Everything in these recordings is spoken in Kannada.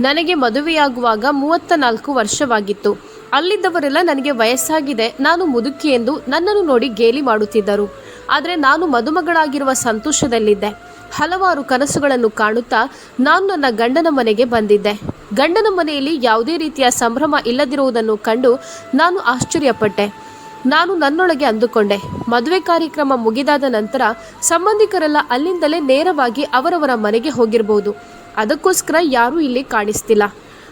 ನನಗೆ ಮದುವೆಯಾಗುವಾಗ ಮೂವತ್ತ ನಾಲ್ಕು ವರ್ಷವಾಗಿತ್ತು. ಅಲ್ಲಿದ್ದವರೆಲ್ಲ ನನಗೆ ವಯಸ್ಸಾಗಿದೆ, ನಾನು ಮುದುಕಿ ಎಂದು ನನ್ನನ್ನು ನೋಡಿ ಗೇಲಿ ಮಾಡುತ್ತಿದ್ದರು. ಆದರೆ ನಾನು ಮದುಮಗಳಾಗಿರುವ ಸಂತೋಷದಲ್ಲಿದ್ದೆ. ಹಲವಾರು ಕನಸುಗಳನ್ನು ಕಾಣುತ್ತಾ ನಾನು ನನ್ನ ಗಂಡನ ಮನೆಗೆ ಬಂದಿದ್ದೆ. ಗಂಡನ ಮನೆಯಲ್ಲಿ ಯಾವುದೇ ರೀತಿಯ ಸಂಭ್ರಮ ಇಲ್ಲದಿರುವುದನ್ನು ಕಂಡು ನಾನು ಆಶ್ಚರ್ಯಪಟ್ಟೆ. ನಾನು ನನ್ನೊಳಗೆ ಅಂದುಕೊಂಡೆ. ಮದುವೆ ಕಾರ್ಯಕ್ರಮ ಮುಗಿದಾದ ನಂತರ ಸಂಬಂಧಿಕರೆಲ್ಲ ಅಲ್ಲಿಂದಲೇ ನೇರವಾಗಿ ಅವರವರ ಮನೆಗೆ ಹೋಗಿರಬಹುದು ಅದಕ್ಕೋಸ್ಕರ ಯಾರೂ ಇಲ್ಲಿ ಕಾಣಿಸ್ತಿಲ್ಲ.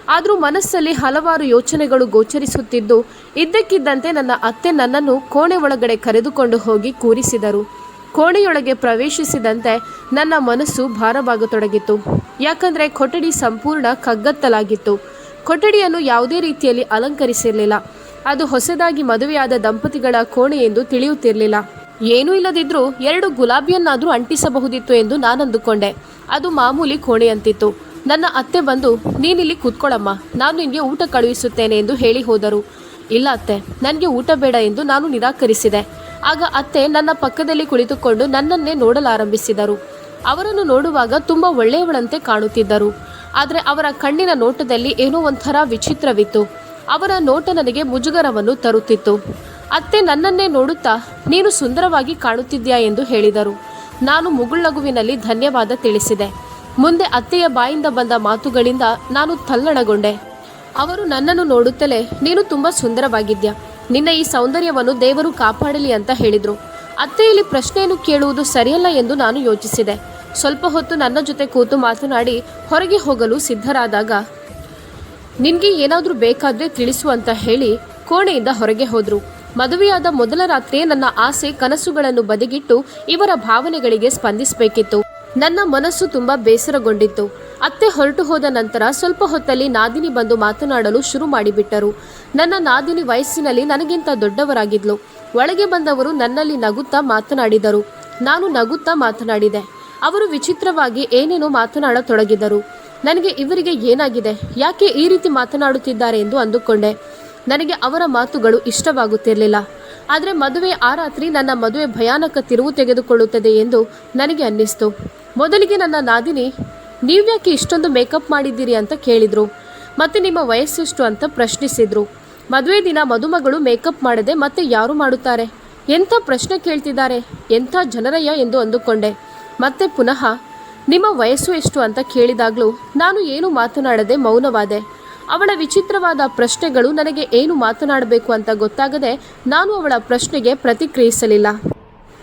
ಆದರೂ ಮನಸ್ಸಲ್ಲಿ ಹಲವಾರು ಯೋಚನೆಗಳು ಗೋಚರಿಸುತ್ತಿದ್ದು, ಇದ್ದಕ್ಕಿದ್ದಂತೆ ನನ್ನ ಅತ್ತೆ ನನ್ನನ್ನು ಕೋಣೆ ಒಳಗಡೆ ಕರೆದುಕೊಂಡು ಹೋಗಿ ಕೂರಿಸಿದರು. ಕೋಣೆಯೊಳಗೆ ಪ್ರವೇಶಿಸಿದಂತೆ ನನ್ನ ಮನಸ್ಸು ಭಾರವಾಗತೊಡಗಿತು ಯಾಕಂದರೆ ಕೊಠಡಿ ಸಂಪೂರ್ಣ ಕಗ್ಗತ್ತಲಾಗಿತ್ತು. ಕೊಠಡಿಯನ್ನು ಯಾವುದೇ ರೀತಿಯಲ್ಲಿ ಅಲಂಕರಿಸಿರಲಿಲ್ಲ. ಅದು ಹೊಸದಾಗಿ ಮದುವೆಯಾದ ದಂಪತಿಗಳ ಕೋಣೆ ಎಂದು ತಿಳಿಯುತ್ತಿರಲಿಲ್ಲ. ಏನೂ ಇಲ್ಲದಿದ್ದರೂ ಎರಡು ಗುಲಾಬಿಯನ್ನಾದರೂ ಅಂಟಿಸಬಹುದಿತ್ತು ಎಂದು ನಾನು ಅಂದುಕೊಂಡೆ ಅದು ಮಾಮೂಲಿ ಕೋಣೆಯಂತಿತ್ತು. ನನ್ನ ಅತ್ತೆ ಬಂದು, ನೀನಿಲ್ಲಿ ಕೂತ್ಕೊಳ್ಳಮ್ಮ ನಾನು ನಿನಗೆ ಊಟ ಕಳುಹಿಸುತ್ತೇನೆ ಎಂದು ಹೇಳಿ ಹೋದರು. ಇಲ್ಲ ಅತ್ತೆ, ನನಗೆ ಊಟ ಬೇಡ ಎಂದು ನಾನು ನಿರಾಕರಿಸಿದೆ. ಆಗ ಅತ್ತೆ ನನ್ನ ಪಕ್ಕದಲ್ಲಿ ಕುಳಿತುಕೊಂಡು ನನ್ನನ್ನೇ ನೋಡಲಾರಂಭಿಸಿದರು. ಅವರನ್ನು ನೋಡುವಾಗ ತುಂಬ ಒಳ್ಳೆಯವಳಂತೆ ಕಾಣುತ್ತಿದ್ದರು. ಆದರೆ ಅವರ ಕಣ್ಣಿನ ನೋಟದಲ್ಲಿ ಏನೋ ಒಂಥರ ವಿಚಿತ್ರವಿತ್ತು. ಅವರ ನೋಟ ನನಗೆ ಮುಜುಗರವನ್ನು ತರುತ್ತಿತ್ತು. ಅತ್ತೆ ನನ್ನನ್ನೇ ನೋಡುತ್ತಾ ನೀನು ಸುಂದರವಾಗಿ ಕಾಣುತ್ತಿದ್ಯಾ ಎಂದು ಹೇಳಿದರು. ನಾನು ಮುಗುಳ್ನಗುವಿನಲ್ಲಿ ಧನ್ಯವಾದ ತಿಳಿಸಿದೆ. ಮುಂದೆ ಅತ್ತೆಯ ಬಾಯಿಂದ ಬಂದ ಮಾತುಗಳಿಂದ ನಾನು ತಲ್ಲಣಗೊಂಡೆ. ಅವರು ನನ್ನನ್ನು ನೋಡುತ್ತಲೇ, ನೀನು ತುಂಬ ಸುಂದರವಾಗಿದ್ಯಾ. ನಿನ್ನ ಈ ಸೌಂದರ್ಯವನ್ನು ದೇವರು ಕಾಪಾಡಲಿ ಅಂತ ಹೇಳಿದರು. ಅತ್ತೆಯಲ್ಲಿ ಪ್ರಶ್ನೆಯನ್ನು ಕೇಳುವುದು ಸರಿಯಲ್ಲ ಎಂದು ನಾನು ಯೋಚಿಸಿದೆ. ಸ್ವಲ್ಪ ಹೊತ್ತು ನನ್ನ ಜೊತೆ ಕೂತು ಮಾತನಾಡಿ ಹೊರಗೆ ಹೋಗಲು ಸಿದ್ಧರಾದಾಗ, ನಿನಗೆ ಏನಾದರೂ ಬೇಕಾದ್ರೆ ತಿಳಿಸು ಅಂತ ಹೇಳಿ ಕೋಣೆಯಿಂದ ಹೊರಗೆ ಹೋದ್ರು. ಮದುವೆಯಾದ ಮೊದಲ ರಾತ್ರಿ ನನ್ನ ಆಸೆ ಕನಸುಗಳನ್ನು ಬದಿಗಿಟ್ಟು ಇವರ ಭಾವನೆಗಳಿಗೆ ಸ್ಪಂದಿಸಬೇಕಿತ್ತು. ನನ್ನ ಮನಸ್ಸು ತುಂಬಾ ಬೇಸರಗೊಂಡಿತ್ತು. ಅತ್ತೆ ಹೊರಟು ಹೋದ ನಂತರ ಸ್ವಲ್ಪ ಹೊತ್ತಲ್ಲಿ ನಾದಿನಿ ಬಂದು ಮಾತನಾಡಲು ಶುರು ಮಾಡಿಬಿಟ್ಟರು. ನನ್ನ ನಾದಿನಿ ವಯಸ್ಸಿನಲ್ಲಿ ನನಗಿಂತ ದೊಡ್ಡವರಾಗಿದ್ಲು. ಒಳಗೆ ಬಂದವರು ನನ್ನಲ್ಲಿ ನಗುತ್ತಾ ಮಾತನಾಡಿದರು. ನಾನು ನಗುತ್ತಾ ಮಾತನಾಡಿದೆ. ಅವರು ವಿಚಿತ್ರವಾಗಿ ಏನೇನೋ ಮಾತನಾಡತೊಡಗಿದರು. ನನಗೆ ಇವರಿಗೆ ಏನಾಗಿದೆ? ಯಾಕೆ ಈ ರೀತಿ ಮಾತನಾಡುತ್ತಿದ್ದಾರೆ ಎಂದು ಅಂದುಕೊಂಡೆ. ನನಗೆ ಅವರ ಮಾತುಗಳು ಇಷ್ಟವಾಗುತ್ತಿರಲಿಲ್ಲ. ಆದರೆ ಮದುವೆ ಆ ರಾತ್ರಿ ನನ್ನ ಮದುವೆ ಭಯಾನಕ ತಿರುವು ತೆಗೆದುಕೊಳ್ಳುತ್ತದೆ ಎಂದು ನನಗೆ ಅನ್ನಿಸ್ತು. ಮೊದಲಿಗೆ ನನ್ನ ನಾದಿನಿ, ನೀವ್ಯಾಕೆ ಇಷ್ಟೊಂದು ಮೇಕಪ್ ಮಾಡಿದ್ದೀರಿ ಅಂತ ಕೇಳಿದರು. ಮತ್ತು ನಿಮ್ಮ ವಯಸ್ಸೆಷ್ಟು ಅಂತ ಪ್ರಶ್ನಿಸಿದರು. ಮದುವೆ ದಿನ ಮದುಮಗಳು ಮೇಕಪ್ ಮಾಡದೆ ಮತ್ತೆ ಯಾರು ಮಾಡುತ್ತಾರೆ? ಎಂಥ ಪ್ರಶ್ನೆ ಕೇಳ್ತಿದ್ದಾರೆ? ಎಂಥ ಜನರಯ್ಯ ಎಂದು ಅಂದುಕೊಂಡೆ. ಮತ್ತೆ ಪುನಃ, ನಿಮ್ಮ ವಯಸ್ಸು ಎಷ್ಟು ಅಂತ ಕೇಳಿದಾಗಲೂ ನಾನು ಏನು ಮಾತನಾಡದೆ ಮೌನವಾದೆ. ಅವಳ ವಿಚಿತ್ರವಾದ ಪ್ರಶ್ನೆಗಳು ನನಗೆ ಏನು ಮಾತನಾಡಬೇಕು ಅಂತ ಗೊತ್ತಾಗದೆ ನಾನು ಅವಳ ಪ್ರಶ್ನೆಗೆ ಪ್ರತಿಕ್ರಿಯಿಸಲಿಲ್ಲ.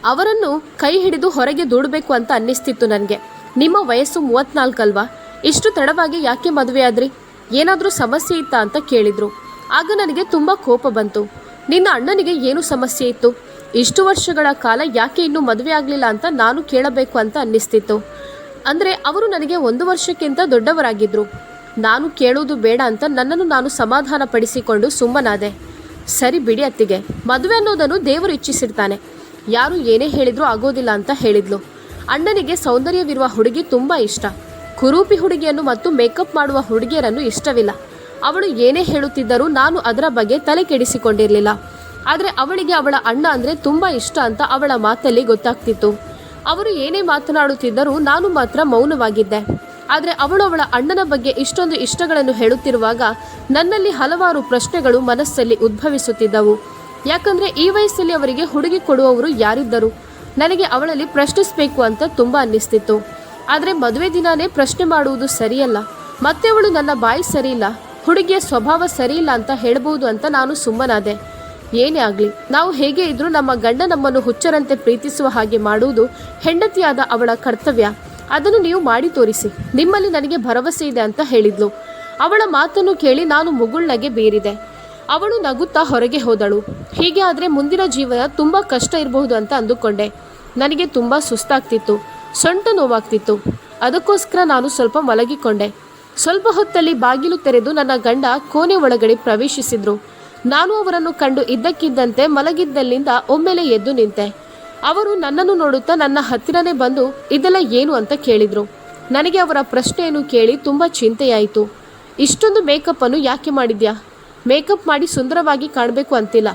ಅವರನ್ನು ಕೈ ಹಿಡಿದು ಹೊರಗೆ ದೂಡಬೇಕು ಅಂತ ಅನ್ನಿಸ್ತಿತ್ತು ನನಗೆ. ನಿಮ್ಮ ವಯಸ್ಸು ಮೂವತ್ನಾಲ್ಕಲ್ವಾ? ಇಷ್ಟು ತಡವಾಗಿ ಯಾಕೆ ಮದುವೆಯಾದ್ರಿ? ಏನಾದರೂ ಸಮಸ್ಯೆ ಇತ್ತಾ ಅಂತ ಕೇಳಿದ್ರು. ಆಗ ನನಗೆ ತುಂಬ ಕೋಪ ಬಂತು. ನಿನ್ನ ಅಣ್ಣನಿಗೆ ಏನು ಸಮಸ್ಯೆ ಇತ್ತು? ಇಷ್ಟು ವರ್ಷಗಳ ಕಾಲ ಯಾಕೆ ಇನ್ನೂ ಮದುವೆ ಆಗಲಿಲ್ಲ ಅಂತ ನಾನು ಕೇಳಬೇಕು ಅಂತ ಅನ್ನಿಸ್ತಿತ್ತು. ಅಂದರೆ ಅವರು ನನಗೆ ಒಂದು ವರ್ಷಕ್ಕಿಂತ ದೊಡ್ಡವರಾಗಿದ್ದರು ನಾನು ಕೇಳೋದು ಬೇಡ ಅಂತ ನನ್ನನ್ನು ನಾನು ಸಮಾಧಾನ ಪಡಿಸಿಕೊಂಡು ಸುಮ್ಮನಾದೆ. ಸರಿ ಬಿಡಿ ಅತ್ತಿಗೆ. ಮದುವೆ ಅನ್ನೋದನ್ನು ದೇವರು ಇಚ್ಛಿಸಿರ್ತಾನೆ. ಯಾರು ಏನೇ ಹೇಳಿದ್ರೂ ಆಗೋದಿಲ್ಲ ಅಂತ ಹೇಳಿದ್ಲು. ಅಣ್ಣನಿಗೆ ಸೌಂದರ್ಯವಿರುವ ಹುಡುಗಿ ತುಂಬ ಇಷ್ಟ. ಕುರೂಪಿ ಹುಡುಗಿಯನ್ನು ಮತ್ತು ಮೇಕಪ್ ಮಾಡುವ ಹುಡುಗಿಯರನ್ನು ಇಷ್ಟವಿಲ್ಲ. ಅವಳು ಏನೇ ಹೇಳುತ್ತಿದ್ದರೂ ನಾನು ಅದರ ಬಗ್ಗೆ ತಲೆ ಕೆಡಿಸಿಕೊಂಡಿರಲಿಲ್ಲ. ಆದರೆ ಅವಳಿಗೆ ಅವಳ ಅಣ್ಣ ಅಂದರೆ ತುಂಬ ಇಷ್ಟ ಅಂತ ಅವಳ ಮಾತಲ್ಲಿ ಗೊತ್ತಾಗ್ತಿತ್ತು. ಅವರು ಏನೇ ಮಾತನಾಡುತ್ತಿದ್ದರೂ ನಾನು ಮಾತ್ರ ಮೌನವಾಗಿದ್ದೆ. ಆದರೆ ಅವಳು ಅವಳ ಅಣ್ಣನ ಬಗ್ಗೆ ಇಷ್ಟೊಂದು ಇಷ್ಟಗಳನ್ನು ಹೇಳುತ್ತಿರುವಾಗ ನನ್ನಲ್ಲಿ ಹಲವಾರು ಪ್ರಶ್ನೆಗಳು ಮನಸ್ಸಲ್ಲಿ ಉದ್ಭವಿಸುತ್ತಿದ್ದವು. ಯಾಕಂದ್ರೆ ಈ ವಯಸ್ಸಲ್ಲಿ ಅವರಿಗೆ ಹುಡುಗಿ ಕೊಡುವವರು ಯಾರಿದ್ದರು? ನನಗೆ ಅವಳಲ್ಲಿ ಪ್ರಶ್ನಿಸಬೇಕು ಅಂತ ತುಂಬ ಅನ್ನಿಸ್ತಿತ್ತು. ಆದರೆ ಮದುವೆ ದಿನಾನೇ ಪ್ರಶ್ನೆ ಮಾಡುವುದು ಸರಿಯಲ್ಲ. ಮತ್ತೆ ಅವಳು ನನ್ನ ಬಾಯಿ ಸರಿಯಿಲ್ಲ. ಹುಡುಗಿಯ ಸ್ವಭಾವ ಸರಿಯಿಲ್ಲ ಅಂತ ಹೇಳಬಹುದು ಅಂತ ನಾನು ಸುಮ್ಮನಾದೆ. ಏನೇ ಆಗಲಿ, ನಾವು ಹೇಗೆ ಇದ್ರೂ ನಮ್ಮ ಗಂಡ ನಮ್ಮನ್ನು ಹುಚ್ಚರಂತೆ ಪ್ರೀತಿಸುವ ಹಾಗೆ ಮಾಡುವುದು ಹೆಂಡತಿಯಾದ ಅವಳ ಕರ್ತವ್ಯ. ಅದನ್ನು ನೀವು ಮಾಡಿ ತೋರಿಸಿ. ನಿಮ್ಮಲ್ಲಿ ನನಗೆ ಭರವಸೆ ಇದೆ ಅಂತ ಹೇಳಿದ್ಲು. ಅವಳ ಮಾತನ್ನು ಕೇಳಿ ನಾನು ಮುಗುಳ್ನಗೆ ಬೀರಿದೆ. ಅವಳು ನಗುತ್ತಾ ಹೊರಗೆ ಹೋದಳು. ಹೀಗೆ ಆದರೆ ಮುಂದಿನ ಜೀವನ ತುಂಬ ಕಷ್ಟ ಇರಬಹುದು ಅಂತ ಅಂದುಕೊಂಡೆ. ನನಗೆ ತುಂಬ ಸುಸ್ತಾಗ್ತಿತ್ತು. ಸೊಂಟ ನೋವಾಗ್ತಿತ್ತು. ಅದಕ್ಕೋಸ್ಕರ ನಾನು ಸ್ವಲ್ಪ ಮಲಗಿಕೊಂಡೆ. ಸ್ವಲ್ಪ ಹೊತ್ತಲ್ಲಿ ಬಾಗಿಲು ತೆರೆದು ನನ್ನ ಗಂಡ ಕೋಣೆ ಒಳಗಡೆ ಪ್ರವೇಶಿಸಿದ್ರು. ನಾನು ಅವರನ್ನು ಕಂಡು ಇದ್ದಕ್ಕಿದ್ದಂತೆ ಮಲಗಿದ್ದಲ್ಲಿಂದ ಒಮ್ಮೆಲೆ ಎದ್ದು ನಿಂತೆ. ಅವರು ನನ್ನನ್ನು ನೋಡುತ್ತಾ ನನ್ನ ಹತ್ತಿರನೇ ಬಂದು, ಇದೆಲ್ಲ ಏನು ಅಂತ ಕೇಳಿದ್ರು. ನನಗೆ ಅವರ ಪ್ರಶ್ನೆಯನ್ನು ಕೇಳಿ ತುಂಬ ಚಿಂತೆಯಾಯಿತು. ಇಷ್ಟೊಂದು ಮೇಕಪ್ ಅನ್ನು ಯಾಕೆ ಮಾಡಿದ್ಯಾ? ಮೇಕಪ್ ಮಾಡಿ ಸುಂದರವಾಗಿ ಕಾಣಬೇಕು ಅಂತಿಲ್ಲ.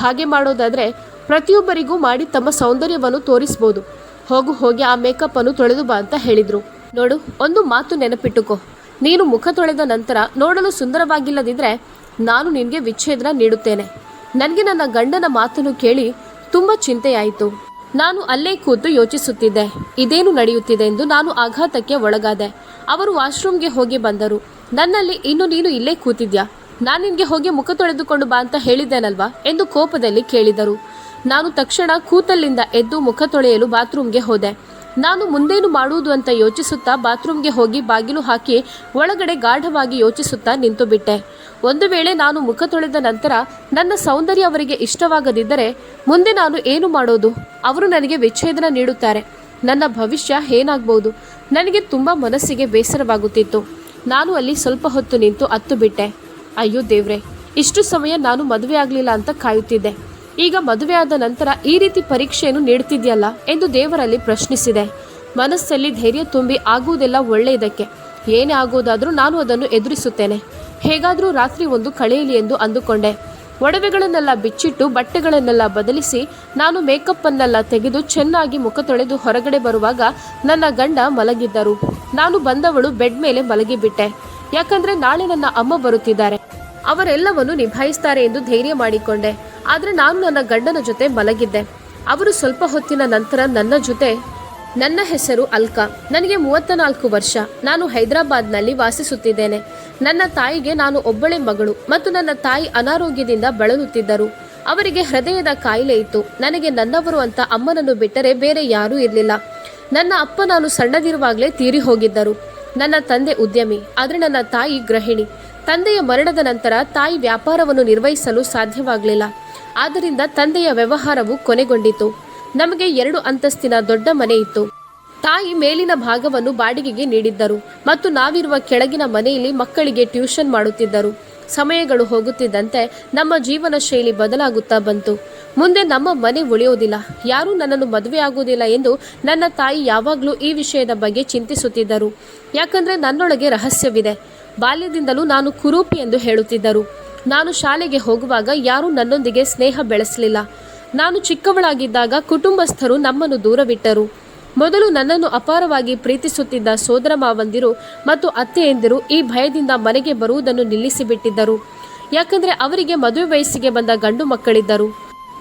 ಹಾಗೆ ಮಾಡೋದಾದ್ರೆ ಪ್ರತಿಯೊಬ್ಬರಿಗೂ ಮಾಡಿ ತಮ್ಮ ಸೌಂದರ್ಯವನ್ನು ತೋರಿಸ್ಬೋದು. ಹೋಗು ಹೋಗಿ ಆ ಮೇಕಪ್ ಅನ್ನು ತೊಳೆದು ಬಾ ಅಂತ ಹೇಳಿದ್ರು. ನೋಡು, ಒಂದು ಮಾತು ನೆನಪಿಟ್ಟುಕೋ. ನೀನು ಮುಖ ತೊಳೆದ ನಂತರ ನೋಡಲು ಸುಂದರವಾಗಿಲ್ಲದಿದ್ದರೆ ನಾನು ನಿನಗೆ ವಿಚ್ಛೇದನ ನೀಡುತ್ತೇನೆ. ನನಗೆ ನನ್ನ ಗಂಡನ ಮಾತನ್ನು ಕೇಳಿ ತುಂಬ ಚಿಂತೆಯಾಯಿತು. ನಾನು ಅಲ್ಲೇ ಕೂತು ಯೋಚಿಸುತ್ತಿದ್ದೆ. ಇದೇನು ನಡೆಯುತ್ತಿದೆ ಎಂದು ನಾನು ಆಘಾತಕ್ಕೆ ಒಳಗಾದೆ. ಅವರು ವಾಶ್ರೂಮ್ಗೆ ಹೋಗಿ ಬಂದರು. ನನ್ನಲ್ಲಿ ಇನ್ನು ನೀನು ಇಲ್ಲೇ ಕೂತಿದ್ಯಾ? ನಾನು ನಿನಗೆ ಹೋಗಿ ಮುಖ ತೊಳೆದುಕೊಂಡು ಬಾ ಅಂತ ಹೇಳಿದ್ದೇನಲ್ವಾ? ಎಂದು ಕೋಪದಲ್ಲಿ ಕೇಳಿದರು. ನಾನು ತಕ್ಷಣ ಕೂತಲ್ಲಿಂದ ಎದ್ದು ಮುಖ ತೊಳೆಯಲು ಬಾತ್ರೂಮ್ಗೆ ಹೋದೆ. ನಾನು ಮುಂದೇನು ಮಾಡುವುದು ಅಂತ ಯೋಚಿಸುತ್ತಾ ಬಾತ್ರೂಮ್ಗೆ ಹೋಗಿ ಬಾಗಿಲು ಹಾಕಿ ಒಳಗಡೆ ಗಾಢವಾಗಿ ಯೋಚಿಸುತ್ತಾ ನಿಂತು ಬಿಟ್ಟೆ. ಒಂದು ವೇಳೆ ನಾನು ಮುಖ ತೊಳೆದ ನಂತರ ನನ್ನ ಸೌಂದರ್ಯ ಅವರಿಗೆ ಇಷ್ಟವಾಗದಿದ್ದರೆ ಮುಂದೆ ನಾನು ಏನು ಮಾಡೋದು? ಅವರು ನನಗೆ ವಿಚ್ಛೇದನ ನೀಡುತ್ತಾರೆ. ನನ್ನ ಭವಿಷ್ಯ ಏನಾಗ್ಬೋದು? ನನಗೆ ತುಂಬ ಮನಸ್ಸಿಗೆ ಬೇಸರವಾಗುತ್ತಿತ್ತು. ನಾನು ಅಲ್ಲಿ ಸ್ವಲ್ಪ ಹೊತ್ತು ನಿಂತು ಅತ್ತು ಬಿಟ್ಟೆ. ಅಯ್ಯೋ ದೇವ್ರೆ, ಇಷ್ಟು ಸಮಯ ನಾನು ಮದುವೆ ಆಗಲಿಲ್ಲ ಅಂತ ಕಾಯುತ್ತಿದ್ದೆ. ಈಗ ಮದುವೆಯಾದ ನಂತರ ಈ ರೀತಿ ಪರೀಕ್ಷೆಯನ್ನು ನೀಡುತ್ತಿದೆಯಲ್ಲ ಎಂದು ದೇವರಲ್ಲಿ ಪ್ರಶ್ನಿಸಿದೆ. ಮನಸ್ಸಲ್ಲಿ ಧೈರ್ಯ ತುಂಬಿ ಆಗುವುದೆಲ್ಲ ಒಳ್ಳೆಯದಕ್ಕೆ. ಏನೇ ಆಗೋದಾದರೂ ನಾನು ಅದನ್ನು ಎದುರಿಸುತ್ತೇನೆ. ಹೇಗಾದರೂ ರಾತ್ರಿ ಒಂದು ಕಳೆಯಲಿ ಎಂದು ಅಂದುಕೊಂಡೆ. ಒಡವೆಗಳನ್ನೆಲ್ಲ ಬಿಚ್ಚಿಟ್ಟು ಬಟ್ಟೆಗಳನ್ನೆಲ್ಲ ಬದಲಿಸಿ ನಾನು ಮೇಕಪ್ಪನ್ನೆಲ್ಲ ತೆಗೆದು ಚೆನ್ನಾಗಿ ಮುಖ ತೊಳೆದು ಹೊರಗಡೆ ಬರುವಾಗ ನನ್ನ ಗಂಡ ಮಲಗಿದ್ದರು. ನಾನು ಬಂದವಳು ಬೆಡ್ ಮೇಲೆ ಮಲಗಿಬಿಟ್ಟೆ. ಯಾಕಂದ್ರೆ ನಾಳೆ ನನ್ನ ಅಮ್ಮ ಬರುತ್ತಿದ್ದಾರೆ. ಅವರೆಲ್ಲವನ್ನು ನಿಭಾಯಿಸ್ತಾರೆ ಎಂದು ಧೈರ್ಯ ಮಾಡಿಕೊಂಡೆ. ಆದರೆ ನಾನು ನನ್ನ ಗಂಡನ ಜೊತೆ ಮಲಗಿದ್ದೆ. ಅವರು ಸ್ವಲ್ಪ ಹೊತ್ತಿನ ನಂತರ ನನ್ನ ಜೊತೆ, ನನ್ನ ಹೆಸರು ಅಲ್ಕಾ. ನನಗೆ ಮೂವತ್ತ ನಾಲ್ಕು ವರ್ಷ. ನಾನು ಹೈದರಾಬಾದ್ನಲ್ಲಿ ವಾಸಿಸುತ್ತಿದ್ದೇನೆ. ನನ್ನ ತಾಯಿಗೆ ನಾನು ಒಬ್ಬಳೆ ಮಗಳು ಮತ್ತು ನನ್ನ ತಾಯಿ ಅನಾರೋಗ್ಯದಿಂದ ಬಳಲುತ್ತಿದ್ದರು. ಅವರಿಗೆ ಹೃದಯದ ಕಾಯಿಲೆ ಇತ್ತು. ನನಗೆ ನನ್ನವರು ಅಂತ ಅಮ್ಮನನ್ನು ಬಿಟ್ಟರೆ ಬೇರೆ ಯಾರೂ ಇರಲಿಲ್ಲ. ನನ್ನ ಅಪ್ಪ ನಾನು ಸಣ್ಣದಿರುವಾಗಲೇ ತೀರಿ ಹೋಗಿದ್ದರು ನನ್ನ ತಂದೆ ಉದ್ಯಮಿ, ಆದರೆ ನನ್ನ ತಾಯಿ ಗೃಹಿಣಿ. ತಂದೆಯ ಮರಣದ ನಂತರ ತಾಯಿ ವ್ಯಾಪಾರವನ್ನು ನಿರ್ವಹಿಸಲು ಸಾಧ್ಯವಾಗಲಿಲ್ಲ. ಆದ್ದರಿಂದ ತಂದೆಯ ವ್ಯವಹಾರವು ಕೊನೆಗೊಂಡಿತು. ನಮಗೆ ಎರಡು ಅಂತಸ್ತಿನ ದೊಡ್ಡ ಮನೆ ಇತ್ತು. ತಾಯಿ ಮೇಲಿನ ಭಾಗವನ್ನು ಬಾಡಿಗೆಗೆ ನೀಡಿದ್ದರು ಮತ್ತು ನಾವಿರುವ ಕೆಳಗಿನ ಮನೆಯಲ್ಲಿ ಮಕ್ಕಳಿಗೆ ಟ್ಯೂಷನ್ ಮಾಡುತ್ತಿದ್ದರು. ಸಮಯಗಳು ಹೋಗುತ್ತಿದ್ದಂತೆ ನಮ್ಮ ಜೀವನ ಶೈಲಿ ಬದಲಾಗುತ್ತಾ ಬಂತು. ಮುಂದೆ ನಮ್ಮ ಮನೆ ಉಳಿಯೋದಿಲ್ಲ. ಯಾರೂ ನನ್ನನ್ನು ಮದುವೆ ಆಗುವುದಿಲ್ಲ ಎಂದು ನನ್ನ ತಾಯಿ ಯಾವಾಗಲೂ ಈ ವಿಷಯದ ಬಗ್ಗೆ ಚಿಂತಿಸುತ್ತಿದ್ದರು. ಯಾಕಂದರೆ ನನ್ನೊಳಗೆ ರಹಸ್ಯವಿದೆ. ಬಾಲ್ಯದಿಂದಲೂ ನಾನು ಕುರೂಪಿ ಎಂದು ಹೇಳುತ್ತಿದ್ದರು. ನಾನು ಶಾಲೆಗೆ ಹೋಗುವಾಗ ಯಾರೂ ನನ್ನೊಂದಿಗೆ ಸ್ನೇಹ ಬೆಳೆಸಲಿಲ್ಲ. ನಾನು ಚಿಕ್ಕವಳಾಗಿದ್ದಾಗ ಕುಟುಂಬಸ್ಥರು ನಮ್ಮನ್ನು ದೂರವಿಟ್ಟರು. ಮೊದಲು ನನ್ನನ್ನು ಅಪಾರವಾಗಿ ಪ್ರೀತಿಸುತ್ತಿದ್ದ ಸೋದರ ಮಾವಂದಿರು ಮತ್ತು ಅತ್ತೆಯಂದಿರು ಈ ಭಯದಿಂದ ಮನೆಗೆ ಬರುವುದನ್ನು ನಿಲ್ಲಿಸಿಬಿಟ್ಟಿದ್ದರು. ಯಾಕಂದರೆ ಅವರಿಗೆ ಮದುವೆ ವಯಸ್ಸಿಗೆ ಬಂದ ಗಂಡು ಮಕ್ಕಳಿದ್ದರು.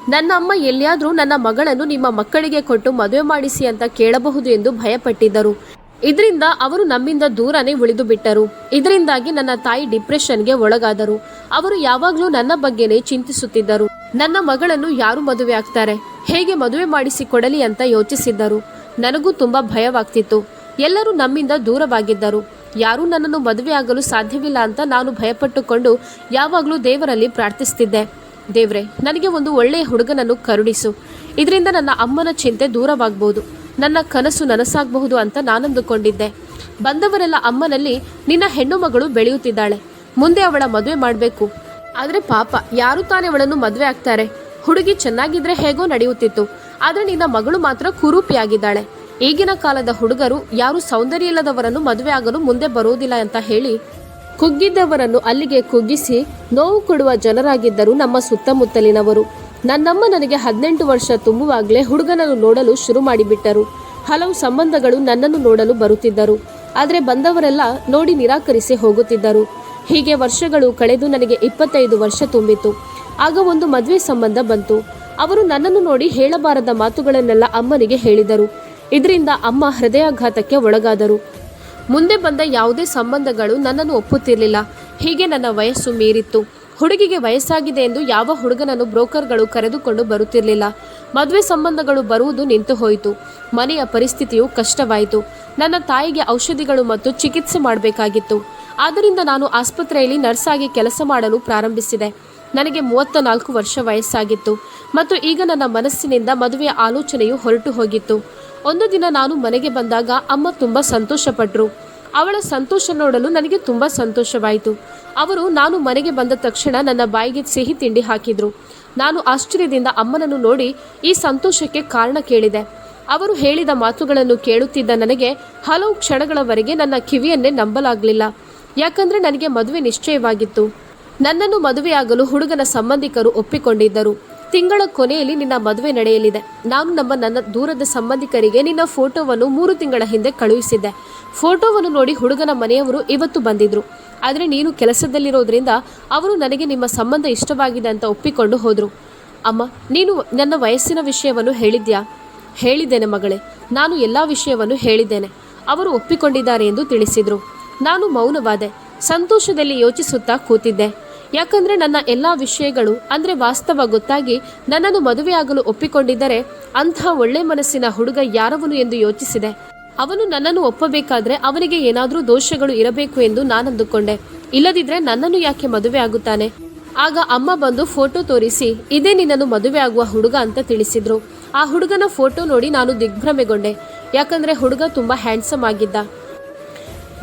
ನನ್ನ ಅಮ್ಮ ಎಲ್ಲಿಯಾದರೂ ನನ್ನ ಮಗಳನ್ನು ನಿಮ್ಮ ಮಕ್ಕಳಿಗೆ ಕೊಟ್ಟು ಮದುವೆ ಮಾಡಿಸಿ ಅಂತ ಕೇಳಬಹುದು ಎಂದು ಭಯಪಟ್ಟಿದ್ದರು. ಇದರಿಂದ ಅವರು ನಮ್ಮಿಂದ ದೂರನೇ ಉಳಿದು ಬಿಟ್ಟರು. ಇದರಿಂದಾಗಿ ನನ್ನ ತಾಯಿ ಡಿಪ್ರೆಷನ್ಗೆ ಒಳಗಾದರು. ಅವರು ಯಾವಾಗಲೂ ನನ್ನ ಬಗ್ಗೆನೇ ಚಿಂತಿಸುತ್ತಿದ್ದರು. ನನ್ನ ಮಗಳನ್ನು ಯಾರು ಮದುವೆ ಆಗ್ತಾರೆ? ಹೇಗೆ ಮದುವೆ ಮಾಡಿಸಿ ಕೊಡಲಿ ಅಂತ ಯೋಚಿಸಿದ್ದರು. ನನಗೂ ತುಂಬಾ ಭಯವಾಗ್ತಿತ್ತು. ಎಲ್ಲರೂ ನಮ್ಮಿಂದ ದೂರವಾಗಿದ್ದರು. ಯಾರೂ ನನ್ನನ್ನು ಮದುವೆ ಆಗಲು ಸಾಧ್ಯವಿಲ್ಲ ಅಂತ ನಾನು ಭಯಪಟ್ಟುಕೊಂಡು ಯಾವಾಗಲೂ ದೇವರಲ್ಲಿ ಪ್ರಾರ್ಥಿಸ್ತಿದ್ದೆ. ದೇವ್ರೆ, ನನಗೆ ಒಂದು ಒಳ್ಳೆಯ ಹುಡುಗನನ್ನು ಕರುಣಿಸು. ಇದರಿಂದ ನನ್ನ ಅಮ್ಮನ ಚಿಂತೆ ದೂರವಾಗ್ಬೋದು. ನನ್ನ ಕನಸು ನನಸಾಗಬಹುದು ಅಂತ ನಾನಂದುಕೊಂಡಿದ್ದೆ. ಬಂದವರೆಲ್ಲ ಅಮ್ಮನಲ್ಲಿ, ನಿನ್ನ ಹೆಣ್ಣು ಮಗಳು ಬೆಳೆಯುತ್ತಿದ್ದಾಳೆ. ಮುಂದೆ ಅವಳ ಮದುವೆ ಮಾಡಬೇಕು. ಆದರೆ ಪಾಪ, ಯಾರು ತಾನೇ ಅವಳನ್ನು ಮದುವೆ ಆಗ್ತಾರೆ? ಹುಡುಗಿ ಚೆನ್ನಾಗಿದ್ರೆ ಹೇಗೋ ನಡೆಯುತ್ತಿತ್ತು. ಆದರೆ ನಿನ್ನ ಮಗಳು ಮಾತ್ರ ಕುರೂಪಿಯಾಗಿದ್ದಾಳೆ. ಈಗಿನ ಕಾಲದ ಹುಡುಗರು ಯಾರು ಸೌಂದರ್ಯ ಇಲ್ಲದವರನ್ನು ಮದುವೆ ಆಗಲು ಮುಂದೆ ಬರುವುದಿಲ್ಲ ಅಂತ ಹೇಳಿ, ಕುಗ್ಗಿದ್ದವರನ್ನು ಅಲ್ಲಿಗೆ ಕುಗ್ಗಿಸಿ ನೋವು ಕೊಡುವ ಜನರಾಗಿದ್ದರು ನಮ್ಮ ಸುತ್ತಮುತ್ತಲಿನವರು. ನನ್ನಮ್ಮ ನನಗೆ ಹದಿನೆಂಟು ವರ್ಷ ತುಂಬುವಾಗಲೇ ಹುಡುಗನನ್ನು ನೋಡಲು ಶುರು ಮಾಡಿಬಿಟ್ಟರು. ಹಲವು ಸಂಬಂಧಗಳು ನನ್ನನ್ನು ನೋಡಲು ಬರುತ್ತಿದ್ದರು. ಆದರೆ ಬಂದವರೆಲ್ಲ ನೋಡಿ ನಿರಾಕರಿಸಿ ಹೋಗುತ್ತಿದ್ದರು. ಹೀಗೆ ವರ್ಷಗಳು ಕಳೆದು ನನಗೆ ಇಪ್ಪತ್ತೈದು ವರ್ಷ ತುಂಬಿತು ಆಗ ಒಂದು ಮದುವೆ ಸಂಬಂಧ ಬಂತು. ಅವರು ನನ್ನನ್ನು ನೋಡಿ ಹೇಳಬಾರದ ಮಾತುಗಳನ್ನೆಲ್ಲ ಅಮ್ಮನಿಗೆ ಹೇಳಿದರು. ಇದರಿಂದ ಅಮ್ಮ ಹೃದಯಾಘಾತಕ್ಕೆ ಒಳಗಾದರು. ಮುಂದೆ ಬಂದ ಯಾವುದೇ ಸಂಬಂಧಗಳು ನನ್ನನ್ನು ಒಪ್ಪುತ್ತಿರಲಿಲ್ಲ. ಹೀಗೆ ನನ್ನ ವಯಸ್ಸು ಮೀರಿತ್ತು. ಹುಡುಗಿಗೆ ವಯಸ್ಸಾಗಿದೆ ಎಂದು ಯಾವ ಹುಡುಗನನ್ನು ಬ್ರೋಕರ್ಗಳು ಕರೆದುಕೊಂಡು ಬರುತ್ತಿರಲಿಲ್ಲ. ಮದುವೆ ಸಂಬಂಧಗಳು ಬರುವುದು ನಿಂತು ಹೋಯಿತು. ಮನೆಯ ಪರಿಸ್ಥಿತಿಯು ಕಷ್ಟವಾಯಿತು. ನನ್ನ ತಾಯಿಗೆ ಔಷಧಿಗಳು ಮತ್ತು ಚಿಕಿತ್ಸೆ ಮಾಡಬೇಕಾಗಿತ್ತು. ಆದ್ದರಿಂದ ನಾನು ಆಸ್ಪತ್ರೆಯಲ್ಲಿ ನರ್ಸ್ ಆಗಿ ಕೆಲಸ ಮಾಡಲು ಪ್ರಾರಂಭಿಸಿದೆ. ನನಗೆ ಮೂವತ್ತ ನಾಲ್ಕು ವರ್ಷ ವಯಸ್ಸಾಗಿತ್ತು ಮತ್ತು ಈಗ ನನ್ನ ಮನಸ್ಸಿನಿಂದ ಮದುವೆಯ ಆಲೋಚನೆಯು ಹೊರಟು ಹೋಗಿತ್ತು ಒಂದು ದಿನ ನಾನು ಮನೆಗೆ ಬಂದಾಗ ಅಮ್ಮ ತುಂಬ ಸಂತೋಷಪಟ್ಟರು ಅವಳ ಸಂತೋಷ ನೋಡಲು ನನಗೆ ತುಂಬ ಸಂತೋಷವಾಯಿತು. ಅವರು ನಾನು ಮನೆಗೆ ಬಂದ ತಕ್ಷಣ ನನ್ನ ಬಾಯಿಗೆ ಸಿಹಿ ತಿಂಡಿ ಹಾಕಿದ್ರು. ನಾನು ಆಶ್ಚರ್ಯದಿಂದ ಅಮ್ಮನನ್ನು ನೋಡಿ ಈ ಸಂತೋಷಕ್ಕೆ ಕಾರಣ ಕೇಳಿದೆ. ಅವರು ಹೇಳಿದ ಮಾತುಗಳನ್ನು ಕೇಳುತ್ತಿದ್ದ ನನಗೆ ಹಲವು ಕ್ಷಣಗಳವರೆಗೆ ನನ್ನ ಕಿವಿಯನ್ನೇ ನಂಬಲಾಗಲಿಲ್ಲ. ಯಾಕಂದ್ರೆ ನನಗೆ ಮದುವೆ ನಿಶ್ಚಯವಾಗಿತ್ತು. ನನ್ನನ್ನು ಮದುವೆಯಾಗಲು ಹುಡುಗನ ಸಂಬಂಧಿಕರು ಒಪ್ಪಿಕೊಂಡಿದ್ದರು. ತಿಂಗಳ ಕೊನೆಯಲ್ಲಿ ನಿನ್ನ ಮದುವೆ ನಡೆಯಲಿದೆ. ನಾನು ನಮ್ಮ ನನ್ನ ದೂರದ ಸಂಬಂಧಿಕರಿಗೆ ನಿನ್ನ ಫೋಟೋವನ್ನು ಮೂರು ತಿಂಗಳ ಹಿಂದೆ ಕಳುಹಿಸಿದ್ದೆ. ಫೋಟೋವನ್ನು ನೋಡಿ ಹುಡುಗನ ಮನೆಯವರು ಇವತ್ತು ಬಂದಿದ್ರು. ಆದರೆ ನೀನು ಕೆಲಸದಲ್ಲಿರೋದ್ರಿಂದ ಅವರು ನನಗೆ ನಿಮ್ಮ ಸಂಬಂಧ ಇಷ್ಟವಾಗಿದೆ ಅಂತ ಒಪ್ಪಿಕೊಂಡು ಹೋದರು. ಅಮ್ಮ, ನೀನು ನನ್ನ ವಯಸ್ಸಿನ ವಿಷಯವನ್ನು ಹೇಳಿದ್ಯಾ? ಹೇಳಿದ್ದೇನೆ ಮಗಳೇ. ನಾನು ಎಲ್ಲ ವಿಷಯವನ್ನು ಹೇಳಿದ್ದೇನೆ. ಅವರು ಒಪ್ಪಿಕೊಂಡಿದ್ದಾರೆ ಎಂದು ತಿಳಿಸಿದರು. ನಾನು ಮೌನವಾದೆ. ಸಂತೋಷದಲ್ಲಿ ಯೋಚಿಸುತ್ತಾ ಕೂತಿದ್ದೆ. ಯಾಕಂದ್ರೆ ನನ್ನ ಎಲ್ಲ ವಿಷಯಗಳು, ಅಂದ್ರೆ ವಾಸ್ತವ ಗೊತ್ತಾಗಿ ನನ್ನನ್ನು ಮದುವೆಯಾಗಲು ಒಪ್ಪಿಕೊಂಡಿದ್ದರೆ ಅಂಥ ಒಳ್ಳೆ ಮನಸ್ಸಿನ ಹುಡುಗ ಯಾರವನು ಎಂದು ಯೋಚಿಸಿದೆ. ಅವನು ನನ್ನನ್ನು ಒಪ್ಪಬೇಕಾದ್ರೆ ಅವನಿಗೆ ಏನಾದರೂ ದೋಷಗಳು ಇರಬೇಕು ಎಂದು ನಾನಂದುಕೊಂಡೆ. ಇಲ್ಲದಿದ್ರೆ ನನ್ನನ್ನು ಯಾಕೆ ಮದುವೆ ಆಗುತ್ತಾನೆ? ಆಗ ಅಮ್ಮ ಬಂದು ಫೋಟೋ ತೋರಿಸಿ, ಇದೇ ನಿನ್ನನ್ನು ಮದುವೆ ಆಗುವ ಹುಡುಗ ಅಂತ ತಿಳಿಸಿದ್ರು. ಆ ಹುಡುಗನ ಫೋಟೋ ನೋಡಿ ನಾನು ದಿಗ್ಭ್ರಮೆಗೊಂಡೆ. ಯಾಕಂದ್ರೆ ಹುಡುಗ ತುಂಬಾ ಹ್ಯಾಂಡ್ಸಮ್ ಆಗಿದ್ದ.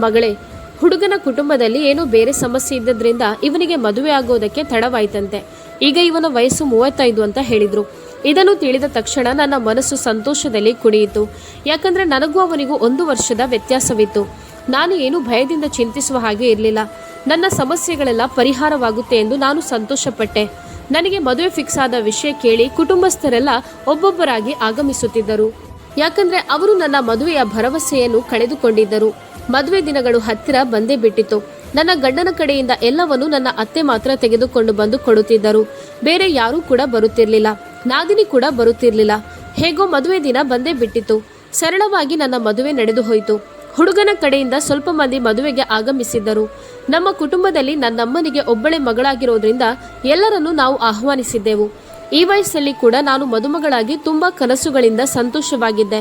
ಮಗಳೇ ಹುಡುಗನ ಕುಟುಂಬದಲ್ಲಿ ಏನೋ ಬೇರೆ ಸಮಸ್ಯೆ ಇದ್ದದ್ರಿಂದ ಇವನಿಗೆ ಮದುವೆ ಆಗೋದಕ್ಕೆ ತಡವಾಯ್ತಂತೆ. ಈಗ ಇವನ ವಯಸ್ಸು ಮೂವತ್ತೈದು ಅಂತ ಹೇಳಿದ್ರು. ಇದನ್ನು ತಿಳಿದ ತಕ್ಷಣ ನನ್ನ ಮನಸ್ಸು ಸಂತೋಷದಲ್ಲಿ ಕುಡಿಯಿತು. ಯಾಕಂದ್ರೆ ನನಗೂ ಅವನಿಗೂ ಒಂದು ವರ್ಷದ ವ್ಯತ್ಯಾಸವಿತ್ತು. ನಾನು ಏನು ಭಯದಿಂದ ಚಿಂತಿಸುವ ಹಾಗೆ ಇರಲಿಲ್ಲ. ನನ್ನ ಸಮಸ್ಯೆಗಳೆಲ್ಲ ಪರಿಹಾರವಾಗುತ್ತೆ ಎಂದು ನಾನು ಸಂತೋಷಪಟ್ಟೆ. ನನಗೆ ಮದುವೆ ಫಿಕ್ಸ್ ಆದ ವಿಷಯ ಕೇಳಿ ಕುಟುಂಬಸ್ಥರೆಲ್ಲ ಒಬ್ಬೊಬ್ಬರಾಗಿ ಆಗಮಿಸುತ್ತಿದ್ದರು. ಯಾಕಂದ್ರೆ ಅವರು ನನ್ನ ಮದುವೆಯ ಭರವಸೆಯನ್ನು ಕಳೆದುಕೊಂಡಿದ್ದರು. ಮದುವೆ ದಿನಗಳು ಹತ್ತಿರ ಬಂದೇ ಬಿಟ್ಟಿತು ನನ್ನ ಗಂಡನ ಕಡೆಯಿಂದ ಎಲ್ಲವನ್ನು ನನ್ನ ಅತ್ತೆ ಮಾತ್ರ ತೆಗೆದುಕೊಂಡು ಬಂದು ಕೊಡುತ್ತಿದ್ದರು. ಬೇರೆ ಯಾರೂ ಕೂಡ ಬರುತ್ತಿರಲಿಲ್ಲ. ನಾದಿನಿ ಕೂಡ ಬರುತ್ತಿರಲಿಲ್ಲ. ಹೇಗೋ ಮದುವೆ ದಿನ ಬಂದೇ ಬಿಟ್ಟಿತು ಸರಳವಾಗಿ ನನ್ನ ಮದುವೆ ನಡೆದು ಹೋಯಿತು. ಹುಡುಗನ ಕಡೆಯಿಂದ ಸ್ವಲ್ಪ ಮಂದಿ ಮದುವೆಗೆ ಆಗಮಿಸಿದ್ದರು. ನಮ್ಮ ಕುಟುಂಬದಲ್ಲಿ ನನ್ನಮ್ಮನಿಗೆ ಒಬ್ಬಳೆ ಮಗಳಾಗಿರೋದ್ರಿಂದ ಎಲ್ಲರನ್ನೂ ನಾವು ಆಹ್ವಾನಿಸಿದ್ದೆವು. ಈ ವಯಸ್ಸಲ್ಲಿ ಕೂಡ ನಾನು ಮದುಮಗಳಾಗಿ ತುಂಬಾ ಕನಸುಗಳಿಂದ ಸಂತೋಷವಾಗಿದ್ದೆ.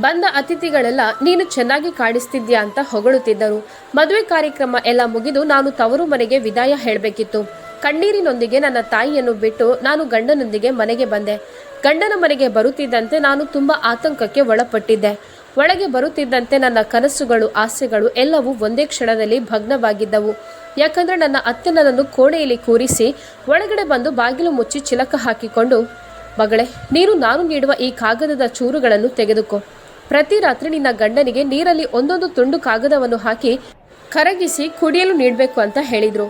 ಬಂದ ಅತಿಥಿಗಳೆಲ್ಲ, ನೀನು ಚೆನ್ನಾಗಿ ಕಾಣಿಸ್ತಿದ್ಯಾ? ಅಂತ ಹೊಗಳುತ್ತಿದ್ದರು. ಮದುವೆ ಕಾರ್ಯಕ್ರಮ ಎಲ್ಲ ಮುಗಿದು ನಾನು ತವರು ಮನೆಗೆ ವಿದಾಯ ಹೇಳಬೇಕಿತ್ತು. ಕಣ್ಣೀರಿನೊಂದಿಗೆ ನನ್ನ ತಾಯಿಯನ್ನು ಬಿಟ್ಟು ನಾನು ಗಂಡನೊಂದಿಗೆ ಮನೆಗೆ ಬಂದೆ. ಗಂಡನ ಮನೆಗೆ ಬರುತ್ತಿದ್ದಂತೆ ನಾನು ತುಂಬಾ ಆತಂಕಕ್ಕೆ ಒಳಪಟ್ಟಿದ್ದೆ. ಒಳಗೆ ಬರುತ್ತಿದ್ದಂತೆ ನನ್ನ ಕನಸುಗಳು, ಆಸೆಗಳು ಎಲ್ಲವೂ ಒಂದೇ ಕ್ಷಣದಲ್ಲಿ ಭಗ್ನವಾಗಿದ್ದವು. ಯಾಕಂದ್ರೆ ನನ್ನ ಅತ್ತೆ ನನ್ನನ್ನು ಕೋಣೆಯಲ್ಲಿ ಕೂರಿಸಿ ಒಳಗಡೆ ಬಂದು ಬಾಗಿಲು ಮುಚ್ಚಿ ಚಿಲಕ ಹಾಕಿಕೊಂಡು, ಮಗಳೇ, ನೀನು ನಾನು ನೀಡುವ ಈ ಕಾಗದದ ಚೂರುಗಳನ್ನು ತೆಗೆದುಕೋ. ಪ್ರತಿ ರಾತ್ರಿ ನಿನ್ನ ಗಂಡನಿಗೆ ನೀರಲ್ಲಿ ಒಂದೊಂದು ತುಂಡು ಕಾಗದವನ್ನು ಹಾಕಿ ಕರಗಿಸಿ ಕುಡಿಯಲು ನೀಡಬೇಕು ಅಂತ ಹೇಳಿದ್ರು.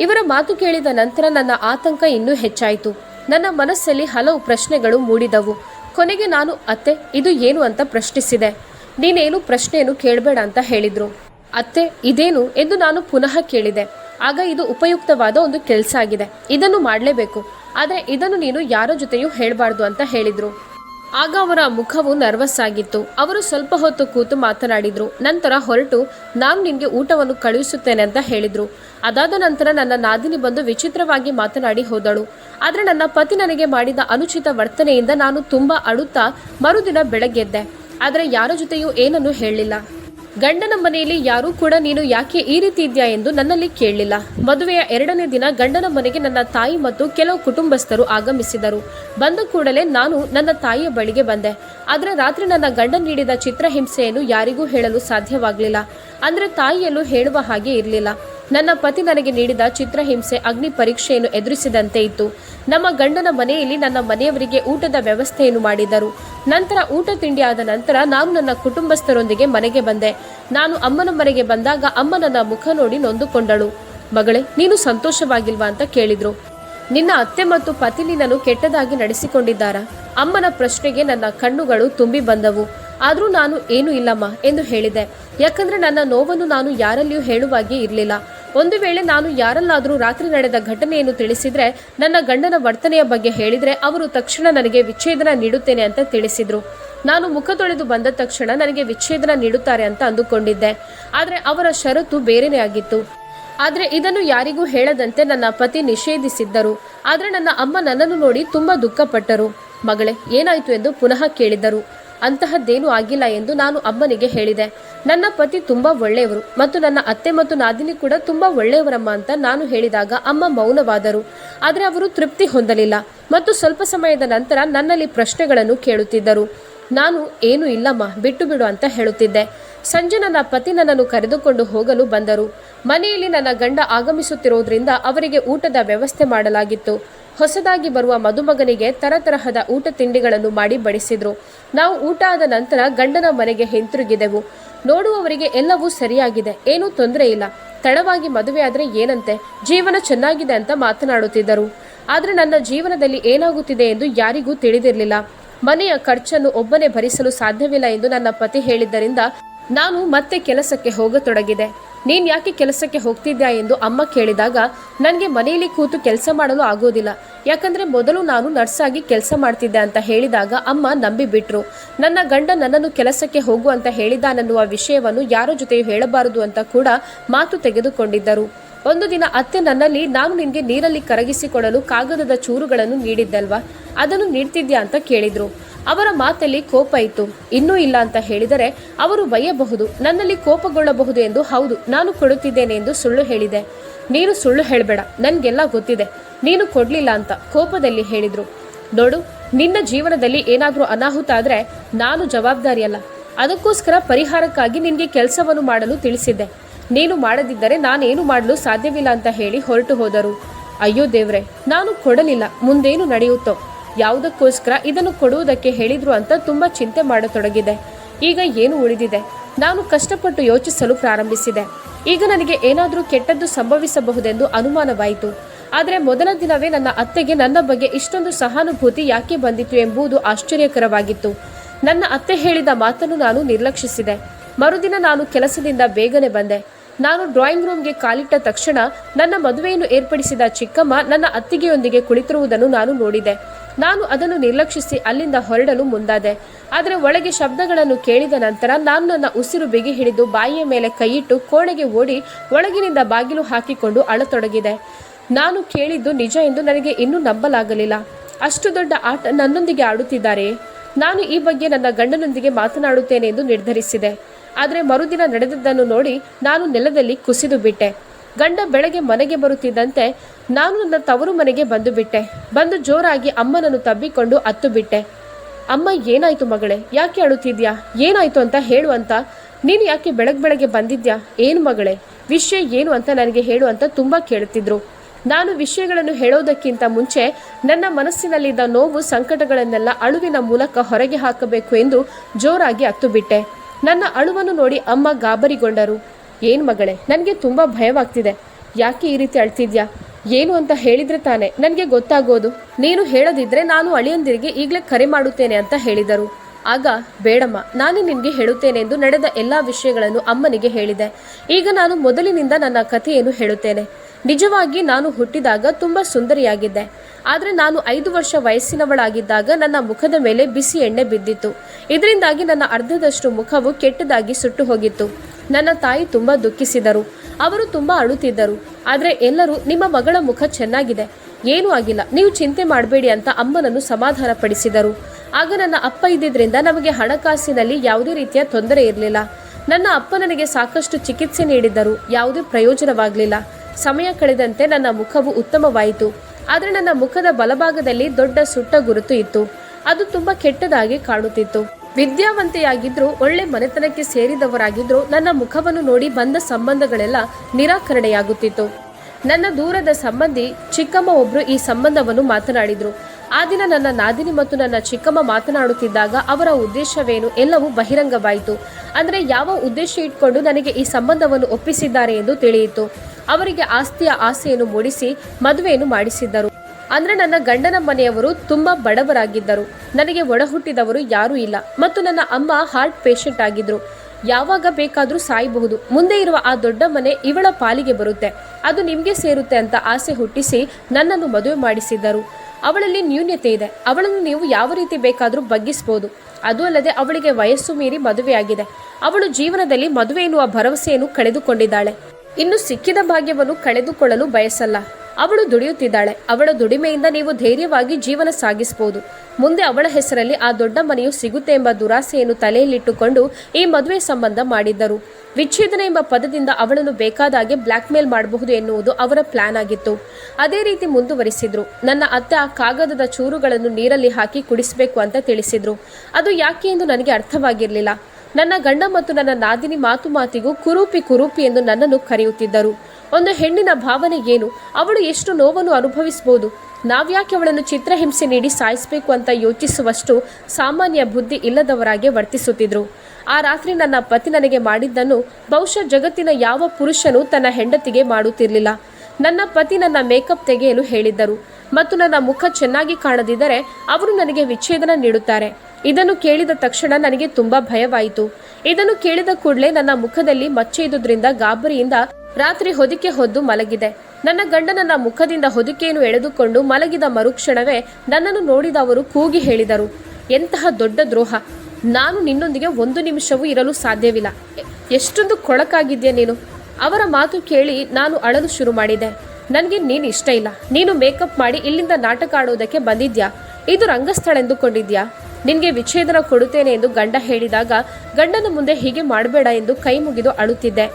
ಇವರ ಮಾತು ಕೇಳಿದ ನಂತರ ನನ್ನ ಆತಂಕ ಇನ್ನೂ ಹೆಚ್ಚಾಯಿತು. ನನ್ನ ಮನಸ್ಸಲ್ಲಿ ಹಲವು ಪ್ರಶ್ನೆಗಳು ಮೂಡಿದವು. ಕೊನೆಗೆ ನಾನು, ಅತ್ತೆ, ಇದು ಏನು ಅಂತ ಪ್ರಶ್ನಿಸಿದೆ. ನೀನೇನು ಪ್ರಶ್ನೆಯನ್ನು ಕೇಳಬೇಡ ಅಂತ ಹೇಳಿದ್ರು. ಅತ್ತೆ, ಇದೇನು ಎಂದು ನಾನು ಪುನಃ ಕೇಳಿದೆ. ಆಗ ಇದು ಉಪಯುಕ್ತವಾದ ಒಂದು ಕೆಲಸ ಆಗಿದೆ. ಇದನ್ನು ಮಾಡಲೇಬೇಕು. ಆದರೆ ಇದನ್ನು ನೀನು ಯಾರ ಜೊತೆಯೂ ಹೇಳಬಾರ್ದು ಅಂತ ಹೇಳಿದ್ರು. ಆಗ ಅವರ ಮುಖವು ನರ್ವಸ್ ಆಗಿತ್ತು ಅವರು ಸ್ವಲ್ಪ ಹೊತ್ತು ಕೂತು ಮಾತನಾಡಿದ್ರು. ನಂತರ ಹೊರಟು, ನಾನು ನಿನಗೆ ಊಟವನ್ನು ಕಳುಹಿಸುತ್ತೇನೆ ಅಂತ ಹೇಳಿದ್ರು. ಅದಾದ ನಂತರ ನನ್ನ ನಾದಿನಿ ಬಂದು ವಿಚಿತ್ರವಾಗಿ ಮಾತನಾಡಿ ಹೋದಳು. ಆದರೆ ನನ್ನ ಪತಿ ನನಗೆ ಮಾಡಿದ ಅನುಚಿತ ವರ್ತನೆಯಿಂದ ನಾನು ತುಂಬಾ ಅಳುತ್ತಾ ಮರುದಿನ ಬೆಳಗ್ಗೆದ್ದೆ. ಆದರೆ ಯಾರ ಜೊತೆಯೂ ಏನನ್ನೂ ಹೇಳಲಿಲ್ಲ ಗಂಡನ ಮನೆಯಲ್ಲಿ ಯಾರೂ ಕೂಡ ನೀನು ಯಾಕೆ ಈ ರೀತಿ ಇದೆಯಾ ಎಂದು ನನ್ನಲ್ಲಿ ಕೇಳಲಿಲ್ಲ. ಮದುವೆಯ ಎರಡನೇ ದಿನ ಗಂಡನ ಮನೆಗೆ ನನ್ನ ತಾಯಿ ಮತ್ತು ಕೆಲವು ಕುಟುಂಬಸ್ಥರು ಆಗಮಿಸಿದರು. ಬಂದ ಕೂಡಲೇ ನಾನು ನನ್ನ ತಾಯಿಯ ಬಳಿಗೆ ಬಂದೆ. ಆದರೆ ರಾತ್ರಿ ನನ್ನ ಗಂಡ ನೀಡಿದ ಚಿತ್ರಹಿಂಸೆಯನ್ನು ಯಾರಿಗೂ ಹೇಳಲು ಸಾಧ್ಯವಾಗಲಿಲ್ಲ. ಅಂದರೆ ತಾಯಿಯಲ್ಲೂ ಹೇಳುವ ಹಾಗೆ ಇರಲಿಲ್ಲ. ನನ್ನ ಪತಿ ನನಗೆ ನೀಡಿದ ಚಿತ್ರಹಿಂಸೆ ಅಗ್ನಿ ಪರೀಕ್ಷೆಯನ್ನು ಎದುರಿಸಿದಂತೆ ಇತ್ತು. ನಮ್ಮ ಗಂಡನ ಮನೆಯಲ್ಲಿ ನನ್ನ ಮನೆಯವರಿಗೆ ಊಟದ ವ್ಯವಸ್ಥೆಯನ್ನು ಮಾಡಿದರು. ನಂತರ ಊಟ ತಿಂಡಿ ಆದ ನಂತರ ನಾನು ನನ್ನ ಕುಟುಂಬಸ್ಥರೊಂದಿಗೆ ಮನೆಗೆ ಬಂದೆ. ನಾನು ಅಮ್ಮನ ಮನೆಗೆ ಬಂದಾಗ ಅಮ್ಮ ನನ್ನ ಮುಖ ನೋಡಿ ನೊಂದುಕೊಂಡಳು. ಮಗಳೇ, ನೀನು ಸಂತೋಷವಾಗಿಲ್ವಾ? ಅಂತ ಕೇಳಿದ್ರು. ನಿನ್ನ ಅತ್ತೆ ಮತ್ತು ಪತಿ ನಿನ್ನನ್ನು ಕೆಟ್ಟದಾಗಿ ನಡೆಸಿಕೊಂಡಿದ್ದಾರಾ? ಅಮ್ಮನ ಪ್ರಶ್ನೆಗೆ ನನ್ನ ಕಣ್ಣುಗಳು ತುಂಬಿ ಬಂದವು. ಆದರೂ ನಾನು ಏನು ಇಲ್ಲಮ್ಮ ಎಂದು ಹೇಳಿದೆ. ಯಾಕಂದ್ರೆ ನನ್ನ ನೋವನ್ನು ನಾನು ಯಾರಲ್ಲಿಯೂ ಹೇಳುವಾಗೆ ಇರಲಿಲ್ಲ. ಒಂದು ವೇಳೆ ನಾನು ಯಾರಲ್ಲಾದರೂ ರಾತ್ರಿ ನಡೆದ ಘಟನೆಯನ್ನು ತಿಳಿಸಿದ್ರೆ, ನನ್ನ ಗಂಡನ ವರ್ತನೆಯ ಬಗ್ಗೆ ಹೇಳಿದ್ರೆ ಅವರು ತಕ್ಷಣ ನನಗೆ ವಿಚ್ಛೇದನ ನೀಡುತ್ತೇನೆ ಅಂತ ತಿಳಿಸಿದ್ರು. ನಾನು ಮುಖ ತೊಳೆದು ಬಂದ ತಕ್ಷಣ ನನಗೆ ವಿಚ್ಛೇದನ ನೀಡುತ್ತಾರೆ ಅಂತ ಅಂದುಕೊಂಡಿದ್ದೆ. ಆದರೆ ಅವರ ಷರತ್ತು ಬೇರೆನೇ ಆಗಿತ್ತು. ಆದರೆ ಇದನ್ನು ಯಾರಿಗೂ ಹೇಳದಂತೆ ನನ್ನ ಪತಿ ನಿಷೇಧಿಸಿದ್ದರು. ಆದರೆ ನನ್ನ ಅಮ್ಮ ನನ್ನನ್ನು ನೋಡಿ ತುಂಬಾ ದುಃಖಪಟ್ಟರು. ಮಗಳೇ, ಏನಾಯಿತು ಎಂದು ಪುನಃ ಕೇಳಿದರು ಅಂತಹದ್ದೇನೂ ಆಗಿಲ್ಲ ಎಂದು ನಾನು ಅಮ್ಮನಿಗೆ ಹೇಳಿದೆ. ನನ್ನ ಪತಿ ತುಂಬಾ ಒಳ್ಳೆಯವರು ಮತ್ತು ನನ್ನ ಅತ್ತೆ ಮತ್ತು ನಾದಿನಿ ಕೂಡ ತುಂಬಾ ಒಳ್ಳೆಯವರಮ್ಮ ಅಂತ ನಾನು ಹೇಳಿದಾಗ ಅಮ್ಮ ಮೌನವಾದರು. ಆದರೆ ಅವರು ತೃಪ್ತಿ ಹೊಂದಲಿಲ್ಲ ಮತ್ತು ಸ್ವಲ್ಪ ಸಮಯದ ನಂತರ ನನ್ನಲ್ಲಿ ಪ್ರಶ್ನೆಗಳನ್ನು ಕೇಳುತ್ತಿದ್ದರು. ನಾನು, ಏನು ಇಲ್ಲಮ್ಮ, ಬಿಟ್ಟು ಬಿಡು ಅಂತ ಹೇಳುತ್ತಿದ್ದೆ. ಸಂಜೆ ನನ್ನ ಪತಿ ನನ್ನನ್ನು ಕರೆದುಕೊಂಡು ಹೋಗಲು ಬಂದರು. ಮನೆಯಲ್ಲಿ ನನ್ನ ಗಂಡ ಆಗಮಿಸುತ್ತಿರುವುದರಿಂದ ಅವರಿಗೆ ಊಟದ ವ್ಯವಸ್ಥೆ ಮಾಡಲಾಗಿತ್ತು. ಹೊಸದಾಗಿ ಬರುವ ಮದುಮಗನಿಗೆ ತರತರಹದ ಊಟ ತಿಂಡಿಗಳನ್ನು ಮಾಡಿ ಬಡಿಸಿದ್ರು. ನಾವು ಊಟ ಆದ ನಂತರ ಗಂಡನ ಮನೆಗೆ ಹಿಂತಿರುಗಿದೆವು. ನೋಡುವವರಿಗೆ ಎಲ್ಲವೂ ಸರಿಯಾಗಿದೆ. ಏನೂ ತೊಂದರೆ ಇಲ್ಲ. ತಡವಾಗಿ ಮದುವೆ ಆದರೆ ಏನಂತೆ? ಜೀವನ ಚೆನ್ನಾಗಿದೆ ಅಂತ ಮಾತನಾಡುತ್ತಿದ್ದರು. ಆದರೆ ನನ್ನ ಜೀವನದಲ್ಲಿ ಏನಾಗುತ್ತಿದೆ ಎಂದು ಯಾರಿಗೂ ತಿಳಿದಿರಲಿಲ್ಲ. ಮನೆಯ ಖರ್ಚನ್ನು ಒಬ್ಬನೇ ಭರಿಸಲು ಸಾಧ್ಯವಿಲ್ಲ ಎಂದು ನನ್ನ ಪತಿ ಹೇಳಿದ್ದರಿಂದ ನಾನು ಮತ್ತೆ ಕೆಲಸಕ್ಕೆ ಹೋಗತೊಡಗಿದೆ. ನೀನ್ ಯಾಕೆ ಕೆಲಸಕ್ಕೆ ಹೋಗ್ತಿದ್ಯಾ ಎಂದು ಅಮ್ಮ ಕೇಳಿದಾಗ, ನನಗೆ ಮನೆಯಲ್ಲಿ ಕೂತು ಕೆಲಸ ಮಾಡಲು ಆಗೋದಿಲ್ಲ. ಯಾಕಂದ್ರೆ ಮೊದಲು ನಾನು ನರ್ಸ್ ಆಗಿ ಕೆಲಸ ಮಾಡ್ತಿದ್ದೆ ಅಂತ ಹೇಳಿದಾಗ ಅಮ್ಮ ನಂಬಿಬಿಟ್ರು. ನನ್ನ ಗಂಡ ನನ್ನನ್ನು ಕೆಲಸಕ್ಕೆ ಹೋಗು ಅಂತ ಹೇಳಿದಾನನ್ನುವ ವಿಷಯವನ್ನು ಯಾರ ಜೊತೆಯೂ ಹೇಳಬಾರದು ಅಂತ ಕೂಡ ಮಾತು ತೆಗೆದುಕೊಂಡಿದ್ದರು. ಒಂದು ದಿನ ಅತ್ತೆ ನನ್ನಲ್ಲಿ, ನಾನು ನಿನಗೆ ನೀರಲ್ಲಿ ಕರಗಿಸಿಕೊಡಲು ಕಾಗದದ ಚೂರುಗಳನ್ನು ನೀಡಿದ್ದಲ್ವಾ? ಅದನ್ನು ನೀಡ್ತಿದ್ಯಾ? ಅಂತ ಕೇಳಿದ್ರು. ಅವರ ಮಾತಲ್ಲಿ ಕೋಪ ಇತ್ತು. ಇನ್ನೂ ಇಲ್ಲ ಅಂತ ಹೇಳಿದರೆ ಅವರು ಬಯ್ಯಬಹುದು ನನ್ನಲ್ಲಿ ಕೋಪಗೊಳ್ಳಬಹುದು ಎಂದು ಹೌದು, ನಾನು ಕೊಡುತ್ತಿದ್ದೇನೆ ಎಂದು ಸುಳ್ಳು ಹೇಳಿದೆ. ನೀನು ಸುಳ್ಳು ಹೇಳಬೇಡ, ನನಗೆಲ್ಲ ಗೊತ್ತಿದೆ, ನೀನು ಕೊಡ್ಲಿಲ್ಲ ಅಂತ ಕೋಪದಲ್ಲಿ ಹೇಳಿದ್ರು. ನೋಡು, ನಿನ್ನ ಜೀವನದಲ್ಲಿ ಏನಾದರೂ ಅನಾಹುತ ಆದ್ರೆ ನಾನು ಜವಾಬ್ದಾರಿಯಲ್ಲ. ಅದಕ್ಕೋಸ್ಕರ ಪರಿಹಾರಕ್ಕಾಗಿ ನಿನಗೆ ಕೆಲಸವನ್ನು ಮಾಡಲು ತಿಳಿಸಿದ್ದೆ. ನೀನು ಮಾಡದಿದ್ದರೆ ನಾನೇನು ಮಾಡಲು ಸಾಧ್ಯವಿಲ್ಲ ಅಂತ ಹೇಳಿ ಹೊರಟು ಹೋದರು. ಅಯ್ಯೋ ದೇವ್ರೆ, ನಾನು ಕೊಡಲಿಲ್ಲ, ಮುಂದೇನು ನಡೆಯುತ್ತೋ? ಯಾವುದಕ್ಕೋಸ್ಕರ ಇದನ್ನು ಕೊಡುವುದಕ್ಕೆ ಹೇಳಿದ್ರು ಅಂತ ತುಂಬ ಚಿಂತೆ ಮಾಡತೊಡಗಿದೆ. ಈಗ ಏನು ಉಳಿದಿದೆ? ನಾನು ಕಷ್ಟಪಟ್ಟು ಯೋಚಿಸಲು ಪ್ರಾರಂಭಿಸಿದೆ. ಈಗ ನನಗೆ ಏನಾದರೂ ಕೆಟ್ಟದ್ದು ಸಂಭವಿಸಬಹುದೆಂದು ಅನುಮಾನವಾಯಿತು. ಆದರೆ ಮೊದಲ ದಿನವೇ ನನ್ನ ಅತ್ತೆಗೆ ನನ್ನ ಬಗ್ಗೆ ಇಷ್ಟೊಂದು ಸಹಾನುಭೂತಿ ಯಾಕೆ ಬಂದಿತು ಎಂಬುದು ಆಶ್ಚರ್ಯಕರವಾಗಿತ್ತು. ನನ್ನ ಅತ್ತೆ ಹೇಳಿದ ಮಾತನ್ನು ನಾನು ನಿರ್ಲಕ್ಷಿಸಿದೆ. ಮರುದಿನ ನಾನು ಕೆಲಸದಿಂದ ಬೇಗನೆ ಬಂದೆ. ನಾನು ಡ್ರಾಯಿಂಗ್ ರೂಮ್ಗೆ ಕಾಲಿಟ್ಟ ತಕ್ಷಣ ನನ್ನ ಮದುವೆಯನ್ನು ಏರ್ಪಡಿಸಿದ ಚಿಕ್ಕಮ್ಮ ನನ್ನ ಅತ್ತಿಗೆಯೊಂದಿಗೆ ಕುಳಿತಿರುವುದನ್ನು ನಾನು ನೋಡಿದೆ. ನಾನು ಅದನ್ನು ನಿರ್ಲಕ್ಷಿಸಿ ಅಲ್ಲಿಂದ ಹೊರಡಲು ಮುಂದಾದೆ. ಆದರೆ ಒಳಗೆ ಶಬ್ದಗಳನ್ನು ಕೇಳಿದ ನಂತರ ನಾನು ನನ್ನ ಉಸಿರು ಬಿಗಿ ಹಿಡಿದು ಬಾಯಿಯ ಮೇಲೆ ಕೈಯಿಟ್ಟು ಕೋಣೆಗೆ ಓಡಿ ಒಳಗಿನಿಂದ ಬಾಗಿಲು ಹಾಕಿಕೊಂಡು ಅಳತೊಡಗಿದೆ. ನಾನು ಕೇಳಿದ್ದು ನಿಜ ಎಂದು ನನಗೆ ಇನ್ನೂ ನಂಬಲಾಗಲಿಲ್ಲ. ಅಷ್ಟು ದೊಡ್ಡ ಆಟ ನನ್ನೊಂದಿಗೆ ಆಡುತ್ತಿದ್ದಾರೆ ನಾನು ಈ ಬಗ್ಗೆ ನನ್ನ ಗಂಡನೊಂದಿಗೆ ಮಾತನಾಡುತ್ತೇನೆ ಎಂದು ನಿರ್ಧರಿಸಿದೆ. ಆದರೆ ಮರುದಿನ ನಡೆದದ್ದನ್ನು ನೋಡಿ ನಾನು ನೆಲದಲ್ಲಿ ಕುಸಿದು ಬಿಟ್ಟೆ. ಗಂಡ ಬೆಳಗ್ಗೆ ಮನೆಗೆ ಬರುತ್ತಿದ್ದಂತೆ ನಾನು ನನ್ನ ತವರು ಮನೆಗೆ ಬಂದು ಬಿಟ್ಟೆ. ಬಂದು ಜೋರಾಗಿ ಅಮ್ಮನನ್ನು ತಬ್ಬಿಕೊಂಡು ಅತ್ತು ಬಿಟ್ಟೆ. ಅಮ್ಮ, ಏನಾಯ್ತು ಮಗಳೇ? ಯಾಕೆ ಅಳುತ್ತಿದ್ಯಾ? ಏನಾಯ್ತು ಅಂತ ಹೇಳು ಅಂತ. ನೀನು ಯಾಕೆ ಬೆಳಗ್ಗೆ ಬೆಳಗ್ಗೆ ಬಂದಿದ್ಯಾ? ಏನು ಮಗಳೇ? ವಿಷಯ ಏನು ಅಂತ ನನಗೆ ಹೇಳು ಅಂತ ತುಂಬ ಕೇಳುತ್ತಿದ್ರು. ನಾನು ವಿಷಯಗಳನ್ನು ಹೇಳೋದಕ್ಕಿಂತ ಮುಂಚೆ ನನ್ನ ಮನಸ್ಸಿನಲ್ಲಿದ್ದ ನೋವು ಸಂಕಟಗಳನ್ನೆಲ್ಲ ಅಳುವಿನ ಮೂಲಕ ಹೊರಗೆ ಹಾಕಬೇಕು ಎಂದು ಜೋರಾಗಿ ಅತ್ತು ಬಿಟ್ಟೆ. ನನ್ನ ಅಳುವನ್ನು ನೋಡಿ ಅಮ್ಮ ಗಾಬರಿಗೊಂಡರು. ಏನು ಮಗಳೇ, ನನಗೆ ತುಂಬ ಭಯವಾಗ್ತಿದೆ. ಯಾಕೆ ಈ ರೀತಿ ಅಳ್ತಿದ್ಯಾ? ಏನು ಅಂತ ಹೇಳಿದ್ರೆ ತಾನೆ, ನನಗೆ ಗೊತ್ತಾಗೋದು. ನೀನು ಹೇಳದಿದ್ರೆ ನಾನು ಅಳಿಯಂದಿರಿಗೆ ಈಗಲೇ ಕರೆ ಮಾಡುತ್ತೇನೆ ಅಂತ ಹೇಳಿದರು. ಆಗ, ಬೇಡಮ್ಮ, ನಾನು ನಿನಗೆ ಹೇಳುತ್ತೇನೆ ಎಂದು ನಡೆದ ಎಲ್ಲ ವಿಷಯಗಳನ್ನು ಅಮ್ಮನಿಗೆ ಹೇಳಿದೆ. ಈಗ ನಾನು ಮೊದಲಿನಿಂದ ನನ್ನ ಕಥೆಯನ್ನು ಹೇಳುತ್ತೇನೆ. ನಿಜವಾಗಿ ನಾನು ಹುಟ್ಟಿದಾಗ ತುಂಬ ಸುಂದರಿಯಾಗಿದ್ದೆ. ಆದರೆ ನಾನು ಐದು ವರ್ಷ ವಯಸ್ಸಿನವಳಾಗಿದ್ದಾಗ ನನ್ನ ಮುಖದ ಮೇಲೆ ಬಿಸಿ ಎಣ್ಣೆ ಬಿದ್ದಿತ್ತು. ಇದರಿಂದಾಗಿ ನನ್ನ ಅರ್ಧದಷ್ಟು ಮುಖವು ಕೆಟ್ಟದಾಗಿ ಸುಟ್ಟು ಹೋಗಿತ್ತು. ನನ್ನ ತಾಯಿ ತುಂಬ ದುಃಖಿಸಿದರು. ಅವರು ತುಂಬ ಅಳುತ್ತಿದ್ದರು. ಆದರೆ ಎಲ್ಲರೂ ನಿಮ್ಮ ಮಗಳ ಮುಖ ಚೆನ್ನಾಗಿದೆ. ಏನೂ ಆಗಿಲ್ಲ. ನೀವು ಚಿಂತೆ ಮಾಡಬೇಡಿ ಅಂತ ಅಮ್ಮನನ್ನು ಸಮಾಧಾನಪಡಿಸಿದರು. ಆಗ ನನ್ನ ಅಪ್ಪ ಇದ್ದಿದ್ದರಿಂದ ನಮಗೆ ಹಣಕಾಸಿನಲ್ಲಿ ಯಾವುದೇ ರೀತಿಯ ತೊಂದರೆ ಇರಲಿಲ್ಲ. ನನ್ನ ಅಪ್ಪ ನನಗೆ ಸಾಕಷ್ಟು ಚಿಕಿತ್ಸೆ ನೀಡಿದ್ದರು. ಯಾವುದೇ ಪ್ರಯೋಜನವಾಗಲಿಲ್ಲ. ಸಮಯ ಕಳೆದಂತೆ ನನ್ನ ಮುಖವು ಉತ್ತಮವಾಯಿತು. ಆದರೆ ನನ್ನ ಮುಖದ ಬಲಭಾಗದಲ್ಲಿ ದೊಡ್ಡ ಸುಟ್ಟ ಗುರುತು ಇತ್ತು. ಅದು ತುಂಬ ಕೆಟ್ಟದಾಗಿ ಕಾಣುತ್ತಿತ್ತು. ವಿದ್ಯಾವಂತೆಯಾಗಿದ್ರು, ಒಳ್ಳೆ ಮನೆತನಕ್ಕೆ ಸೇರಿದವರಾಗಿದ್ರು, ನನ್ನ ಮುಖವನ್ನು ನೋಡಿ ಬಂದ ಸಂಬಂಧಗಳೆಲ್ಲ ನಿರಾಕರಣೆಯಾಗುತ್ತಿತ್ತು. ನನ್ನ ದೂರದ ಸಂಬಂಧಿ ಚಿಕ್ಕಮ್ಮ ಒಬ್ಬರು ಈ ಸಂಬಂಧವನ್ನು ಮಾತನಾಡಿದ್ರು. ಆ ದಿನ ನನ್ನ ನಾದಿನಿ ಮತ್ತು ನನ್ನ ಚಿಕ್ಕಮ್ಮ ಮಾತನಾಡುತ್ತಿದ್ದಾಗ ಅವರ ಉದ್ದೇಶವೇನು ಎಲ್ಲವೂ ಬಹಿರಂಗವಾಯಿತು. ಅಂದರೆ ಯಾವ ಉದ್ದೇಶ ಇಟ್ಕೊಂಡು ನನಗೆ ಈ ಸಂಬಂಧವನ್ನು ಒಪ್ಪಿಸಿದ್ದಾರೆ ಎಂದು ತಿಳಿಯಿತು. ಅವರಿಗೆ ಆಸ್ತಿಯ ಆಸೆಯನ್ನು ಮೂಡಿಸಿ ಮದುವೆಯನ್ನು ಮಾಡಿಸಿದ್ದರು. ಅಂದ್ರೆ ನನ್ನ ಗಂಡನ ಮನೆಯವರು ತುಂಬಾ ಬಡವರಾಗಿದ್ದರು. ನನಗೆ ಒಡಹುಟ್ಟಿದವರು ಯಾರೂ ಇಲ್ಲ. ಮತ್ತು ನನ್ನ ಅಮ್ಮ ಹಾರ್ಟ್ ಪೇಷಂಟ್ ಆಗಿದ್ರು. ಯಾವಾಗ ಬೇಕಾದರೂ ಸಾಯಬಹುದು. ಮುಂದೆ ಇರುವ ಆ ದೊಡ್ಡ ಮನೆ ಇವಳ ಪಾಲಿಗೆ ಬರುತ್ತೆ. ಅದು ನಿಮಗೆ ಸೇರುತ್ತೆ ಅಂತ ಆಸೆ ಹುಟ್ಟಿಸಿ ನನ್ನನ್ನು ಮದುವೆ ಮಾಡಿಸಿದ್ದರು. ಅವಳಲ್ಲಿ ನ್ಯೂನ್ಯತೆ ಇದೆ. ಅವಳನ್ನು ನೀವು ಯಾವ ರೀತಿ ಬೇಕಾದರೂ ಬಗ್ಗಿಸ್ಬೋದು. ಅದು ಅಲ್ಲದೆ ಅವಳಿಗೆ ವಯಸ್ಸು ಮೀರಿ ಮದುವೆಯಾಗಿದೆ. ಅವಳು ಜೀವನದಲ್ಲಿ ಮದುವೆ ಎನ್ನುವ ಭರವಸೆಯನ್ನು ಕಳೆದುಕೊಂಡಿದ್ದಾಳೆ. ಇನ್ನು ಸಿಕ್ಕಿದ ಭಾಗ್ಯವನ್ನು ಕಳೆದುಕೊಳ್ಳಲು ಬಯಸಲ್ಲ. ಅವಳು ದುಡಿಯುತ್ತಿದ್ದಾಳೆ. ಅವಳ ದುಡಿಮೆಯಿಂದ ನೀವು ಧೈರ್ಯವಾಗಿ ಜೀವನ ಸಾಗಿಸಬಹುದು ಮುಂದೆ ಅವಳ ಹೆಸರಲ್ಲಿ ಆ ದೊಡ್ಡ ಮನೆಯು ಸಿಗುತ್ತೆ ಎಂಬ ದುರಾಸೆಯನ್ನು ತಲೆಯಲ್ಲಿಟ್ಟುಕೊಂಡು ಈ ಮದುವೆ ಸಂಬಂಧ ಮಾಡಿದ್ದರು. ವಿಚ್ಛೇದನ ಎಂಬ ಪದದಿಂದ ಅವಳನ್ನು ಬೇಕಾದಾಗೆ ಮೇಲ್ ಮಾಡಬಹುದು ಎನ್ನುವುದು ಅವರ ಪ್ಲಾನ್ ಆಗಿತ್ತು. ಅದೇ ರೀತಿ ಮುಂದುವರಿಸಿದ್ರು. ನನ್ನ ಅತ್ತೆ ಆ ಕಾಗದದ ಚೂರುಗಳನ್ನು ನೀರಲ್ಲಿ ಹಾಕಿ ಕುಡಿಸಬೇಕು ಅಂತ ತಿಳಿಸಿದ್ರು. ಅದು ಯಾಕೆ ಎಂದು ನನಗೆ ಅರ್ಥವಾಗಿರಲಿಲ್ಲ. ನನ್ನ ಗಂಡ ಮತ್ತು ನನ್ನ ನಾದಿನಿ ಮಾತು ಮಾತಿಗೂ ಕುರೂಪಿ ಕುರೂಪಿ ಎಂದು ನನ್ನನ್ನು ಕರೆಯುತ್ತಿದ್ದರು. ಒಂದು ಹೆಣ್ಣಿನ ಭಾವನೆ ಏನು? ಅವಳು ಎಷ್ಟು ನೋವನ್ನು ಅನುಭವಿಸಬಹುದು? ನಾವ್ಯಾಕೆ ಅವಳನ್ನು ಚಿತ್ರಹಿಂಸೆ ನೀಡಿ ಸಾಯಿಸಬೇಕು ಅಂತ ಯೋಚಿಸುವಷ್ಟು ಸಾಮಾನ್ಯ ಬುದ್ಧಿ ಇಲ್ಲದವರಾಗೆ ವರ್ತಿಸುತ್ತಿದ್ರು. ಆ ರಾತ್ರಿ ನನ್ನ ಪತಿ ನನಗೆ ಮಾಡಿದ್ದನ್ನು ಬಹುಶಃ ಜಗತ್ತಿನ ಯಾವ ಪುರುಷನು ತನ್ನ ಹೆಂಡತಿಗೆ ಮಾಡುತ್ತಿರಲಿಲ್ಲ. ನನ್ನ ಪತಿ ನನ್ನ ಮೇಕಪ್ ತೆಗೆಯಲು ಹೇಳಿದ್ದರು. ಮತ್ತು ನನ್ನ ಮುಖ ಚೆನ್ನಾಗಿ ಕಾಣದಿದ್ದರೆ ಅವರು ನನಗೆ ವಿಚ್ಛೇದನ ನೀಡುತ್ತಾರೆ. ಇದನ್ನು ಕೇಳಿದ ತಕ್ಷಣ ನನಗೆ ತುಂಬಾ ಭಯವಾಯಿತು. ಇದನ್ನು ಕೇಳಿದ ಕೂಡಲೇ ನನ್ನ ಮುಖದಲ್ಲಿ ಮಚ್ಚೆ ಇದ್ದುದರಿಂದ ಗಾಬರಿಯಿಂದ ರಾತ್ರಿ ಹೊದಿಕೆ ಹೊದ್ದು ಮಲಗಿದೆ. ನನ್ನ ಗಂಡ ನನ್ನ ಮುಖದಿಂದ ಹೊದಿಕೆಯನ್ನು ಎಳೆದುಕೊಂಡು ಮಲಗಿದ ಮರುಕ್ಷಣವೇ ನನ್ನನ್ನು ನೋಡಿದ ಅವರು ಕೂಗಿ ಹೇಳಿದರು, ಎಂತಹ ದೊಡ್ಡ ದ್ರೋಹ. ನಾನು ನಿನ್ನೊಂದಿಗೆ ಒಂದು ನಿಮಿಷವೂ ಇರಲು ಸಾಧ್ಯವಿಲ್ಲ. ಎಷ್ಟೊಂದು ಕೊಳಕಾಗಿದ್ಯಾ ನೀನು? ಅವರ ಮಾತು ಕೇಳಿ ನಾನು ಅಳಲು ಶುರು ಮಾಡಿದೆ. ನನಗೆ ನೀನು ಇಷ್ಟ ಇಲ್ಲ. ನೀನು ಮೇಕಪ್ ಮಾಡಿ ಇಲ್ಲಿಂದ ನಾಟಕ ಆಡುವುದಕ್ಕೆ ಬಂದಿದ್ಯಾ? ಇದು ರಂಗಸ್ಥಳ ಎಂದುಕೊಂಡಿದ್ಯಾ? ನಿನಗೆ ವಿಚ್ಛೇದನ ಕೊಡುತ್ತೇನೆ ಎಂದು ಗಂಡ ಹೇಳಿದಾಗ ಗಂಡನ ಮುಂದೆ ಹೀಗೆ ಮಾಡಬೇಡ ಎಂದು ಕೈ ಮುಗಿದು ಅಳುತ್ತಿದ್ದೆ.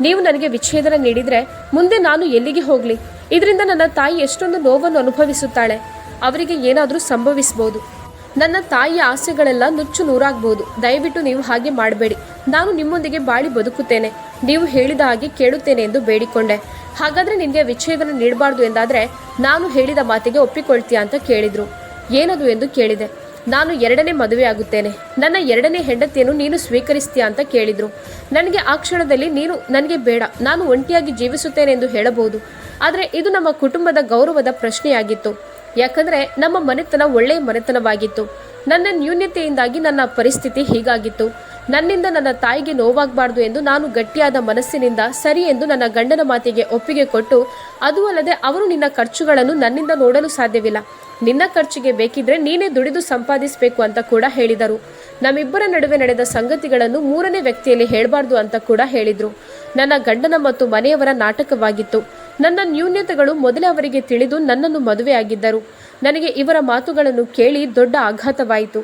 ನೀವು ನನಗೆ ವಿಚ್ಛೇದನ ನೀಡಿದರೆ ಮುಂದೆ ನಾನು ಎಲ್ಲಿಗೆ ಹೋಗಲಿ? ಇದರಿಂದ ನನ್ನ ತಾಯಿ ಎಷ್ಟೊಂದು ನೋವನ್ನು ಅನುಭವಿಸುತ್ತಾಳೆ. ಅವರಿಗೆ ಏನಾದರೂ ಸಂಭವಿಸಬಹುದು ನನ್ನ ತಾಯಿಯ ಆಸೆಗಳೆಲ್ಲ ನುಚ್ಚು ನೂರಾಗ್ಬೋದು. ದಯವಿಟ್ಟು ನೀವು ಹಾಗೆ ಮಾಡಬೇಡಿ. ನಾನು ನಿಮ್ಮೊಂದಿಗೆ ಬಾಳಿ ಬದುಕುತ್ತೇನೆ. ನೀವು ಹೇಳಿದ ಹಾಗೆ ಕೇಳುತ್ತೇನೆ ಎಂದು ಬೇಡಿಕೊಂಡೆ. ಹಾಗಾದ್ರೆ ನಿನಗೆ ವಿಚ್ಛೇದನ ನೀಡಬಾರ್ದು ಎಂದಾದ್ರೆ ನಾನು ಹೇಳಿದ ಮಾತಿಗೆ ಒಪ್ಪಿಕೊಳ್ತೀಯಾ ಅಂತ ಕೇಳಿದ್ರು. ಏನದು ಎಂದು ಕೇಳಿದೆ. ನಾನು ಎರಡನೇ ಮದುವೆ ಆಗುತ್ತೇನೆ. ನನ್ನ ಎರಡನೇ ಹೆಂಡತಿಯನ್ನು ನೀನು ಸ್ವೀಕರಿಸ್ತೀಯಾ ಅಂತ ಕೇಳಿದ್ರು. ನನಗೆ ಆ ಕ್ಷಣದಲ್ಲಿ ನೀನು ನನಗೆ ಬೇಡ. ನಾನು ಒಂಟಿಯಾಗಿ ಜೀವಿಸುತ್ತೇನೆ ಎಂದು ಹೇಳಬಹುದು. ಆದರೆ ಇದು ನಮ್ಮ ಕುಟುಂಬದ ಗೌರವದ ಪ್ರಶ್ನೆಯಾಗಿತ್ತು. ಯಾಕಂದ್ರೆ ನಮ್ಮ ಮನೆತನ ಒಳ್ಳೆಯ ಮನೆತನವಾಗಿತ್ತು. ನನ್ನ ನ್ಯೂನ್ಯತೆಯಿಂದಾಗಿ ನನ್ನ ಪರಿಸ್ಥಿತಿ ಹೀಗಾಗಿತ್ತು. ನನ್ನಿಂದ ನನ್ನ ತಾಯಿಗೆ ನೋವಾಗಬಾರ್ದು ಎಂದು ನಾನು ಗಟ್ಟಿಯಾದ ಮನಸ್ಸಿನಿಂದ ಸರಿ ಎಂದು ನನ್ನ ಗಂಡನ ಮಾತಿಗೆ ಒಪ್ಪಿಗೆ ಕೊಟ್ಟು, ಅದು ಅಲ್ಲದೆ ಅವರು ನಿನ್ನ ಖರ್ಚುಗಳನ್ನು ನನ್ನಿಂದ ನೋಡಲು ಸಾಧ್ಯವಿಲ್ಲ. ನಿನ್ನ ಖರ್ಚಿಗೆ ಬೇಕಿದ್ರೆ ನೀನೇ ದುಡಿದು ಸಂಪಾದಿಸಬೇಕು ಅಂತ ಕೂಡ ಹೇಳಿದರು. ನಮ್ಮಿಬ್ಬರ ನಡುವೆ ನಡೆದ ಸಂಗತಿಗಳನ್ನು ಮೂರನೇ ವ್ಯಕ್ತಿಯಲ್ಲಿ ಹೇಳಬಾರ್ದು ಅಂತ ಕೂಡ ಹೇಳಿದರು. ನನ್ನ ಗಂಡನ ಮತ್ತು ಮನೆಯವರ ನಾಟಕವಾಗಿತ್ತು. ನನ್ನ ನ್ಯೂನ್ಯತೆಗಳು ಮೊದಲೇ ಅವರಿಗೆ ತಿಳಿದು ನನ್ನನ್ನು ಮದುವೆಯಾಗಿದ್ದರು ನನಗೆ ಇವರ ಮಾತುಗಳನ್ನು ಕೇಳಿ ದೊಡ್ಡ ಆಘಾತವಾಯಿತು.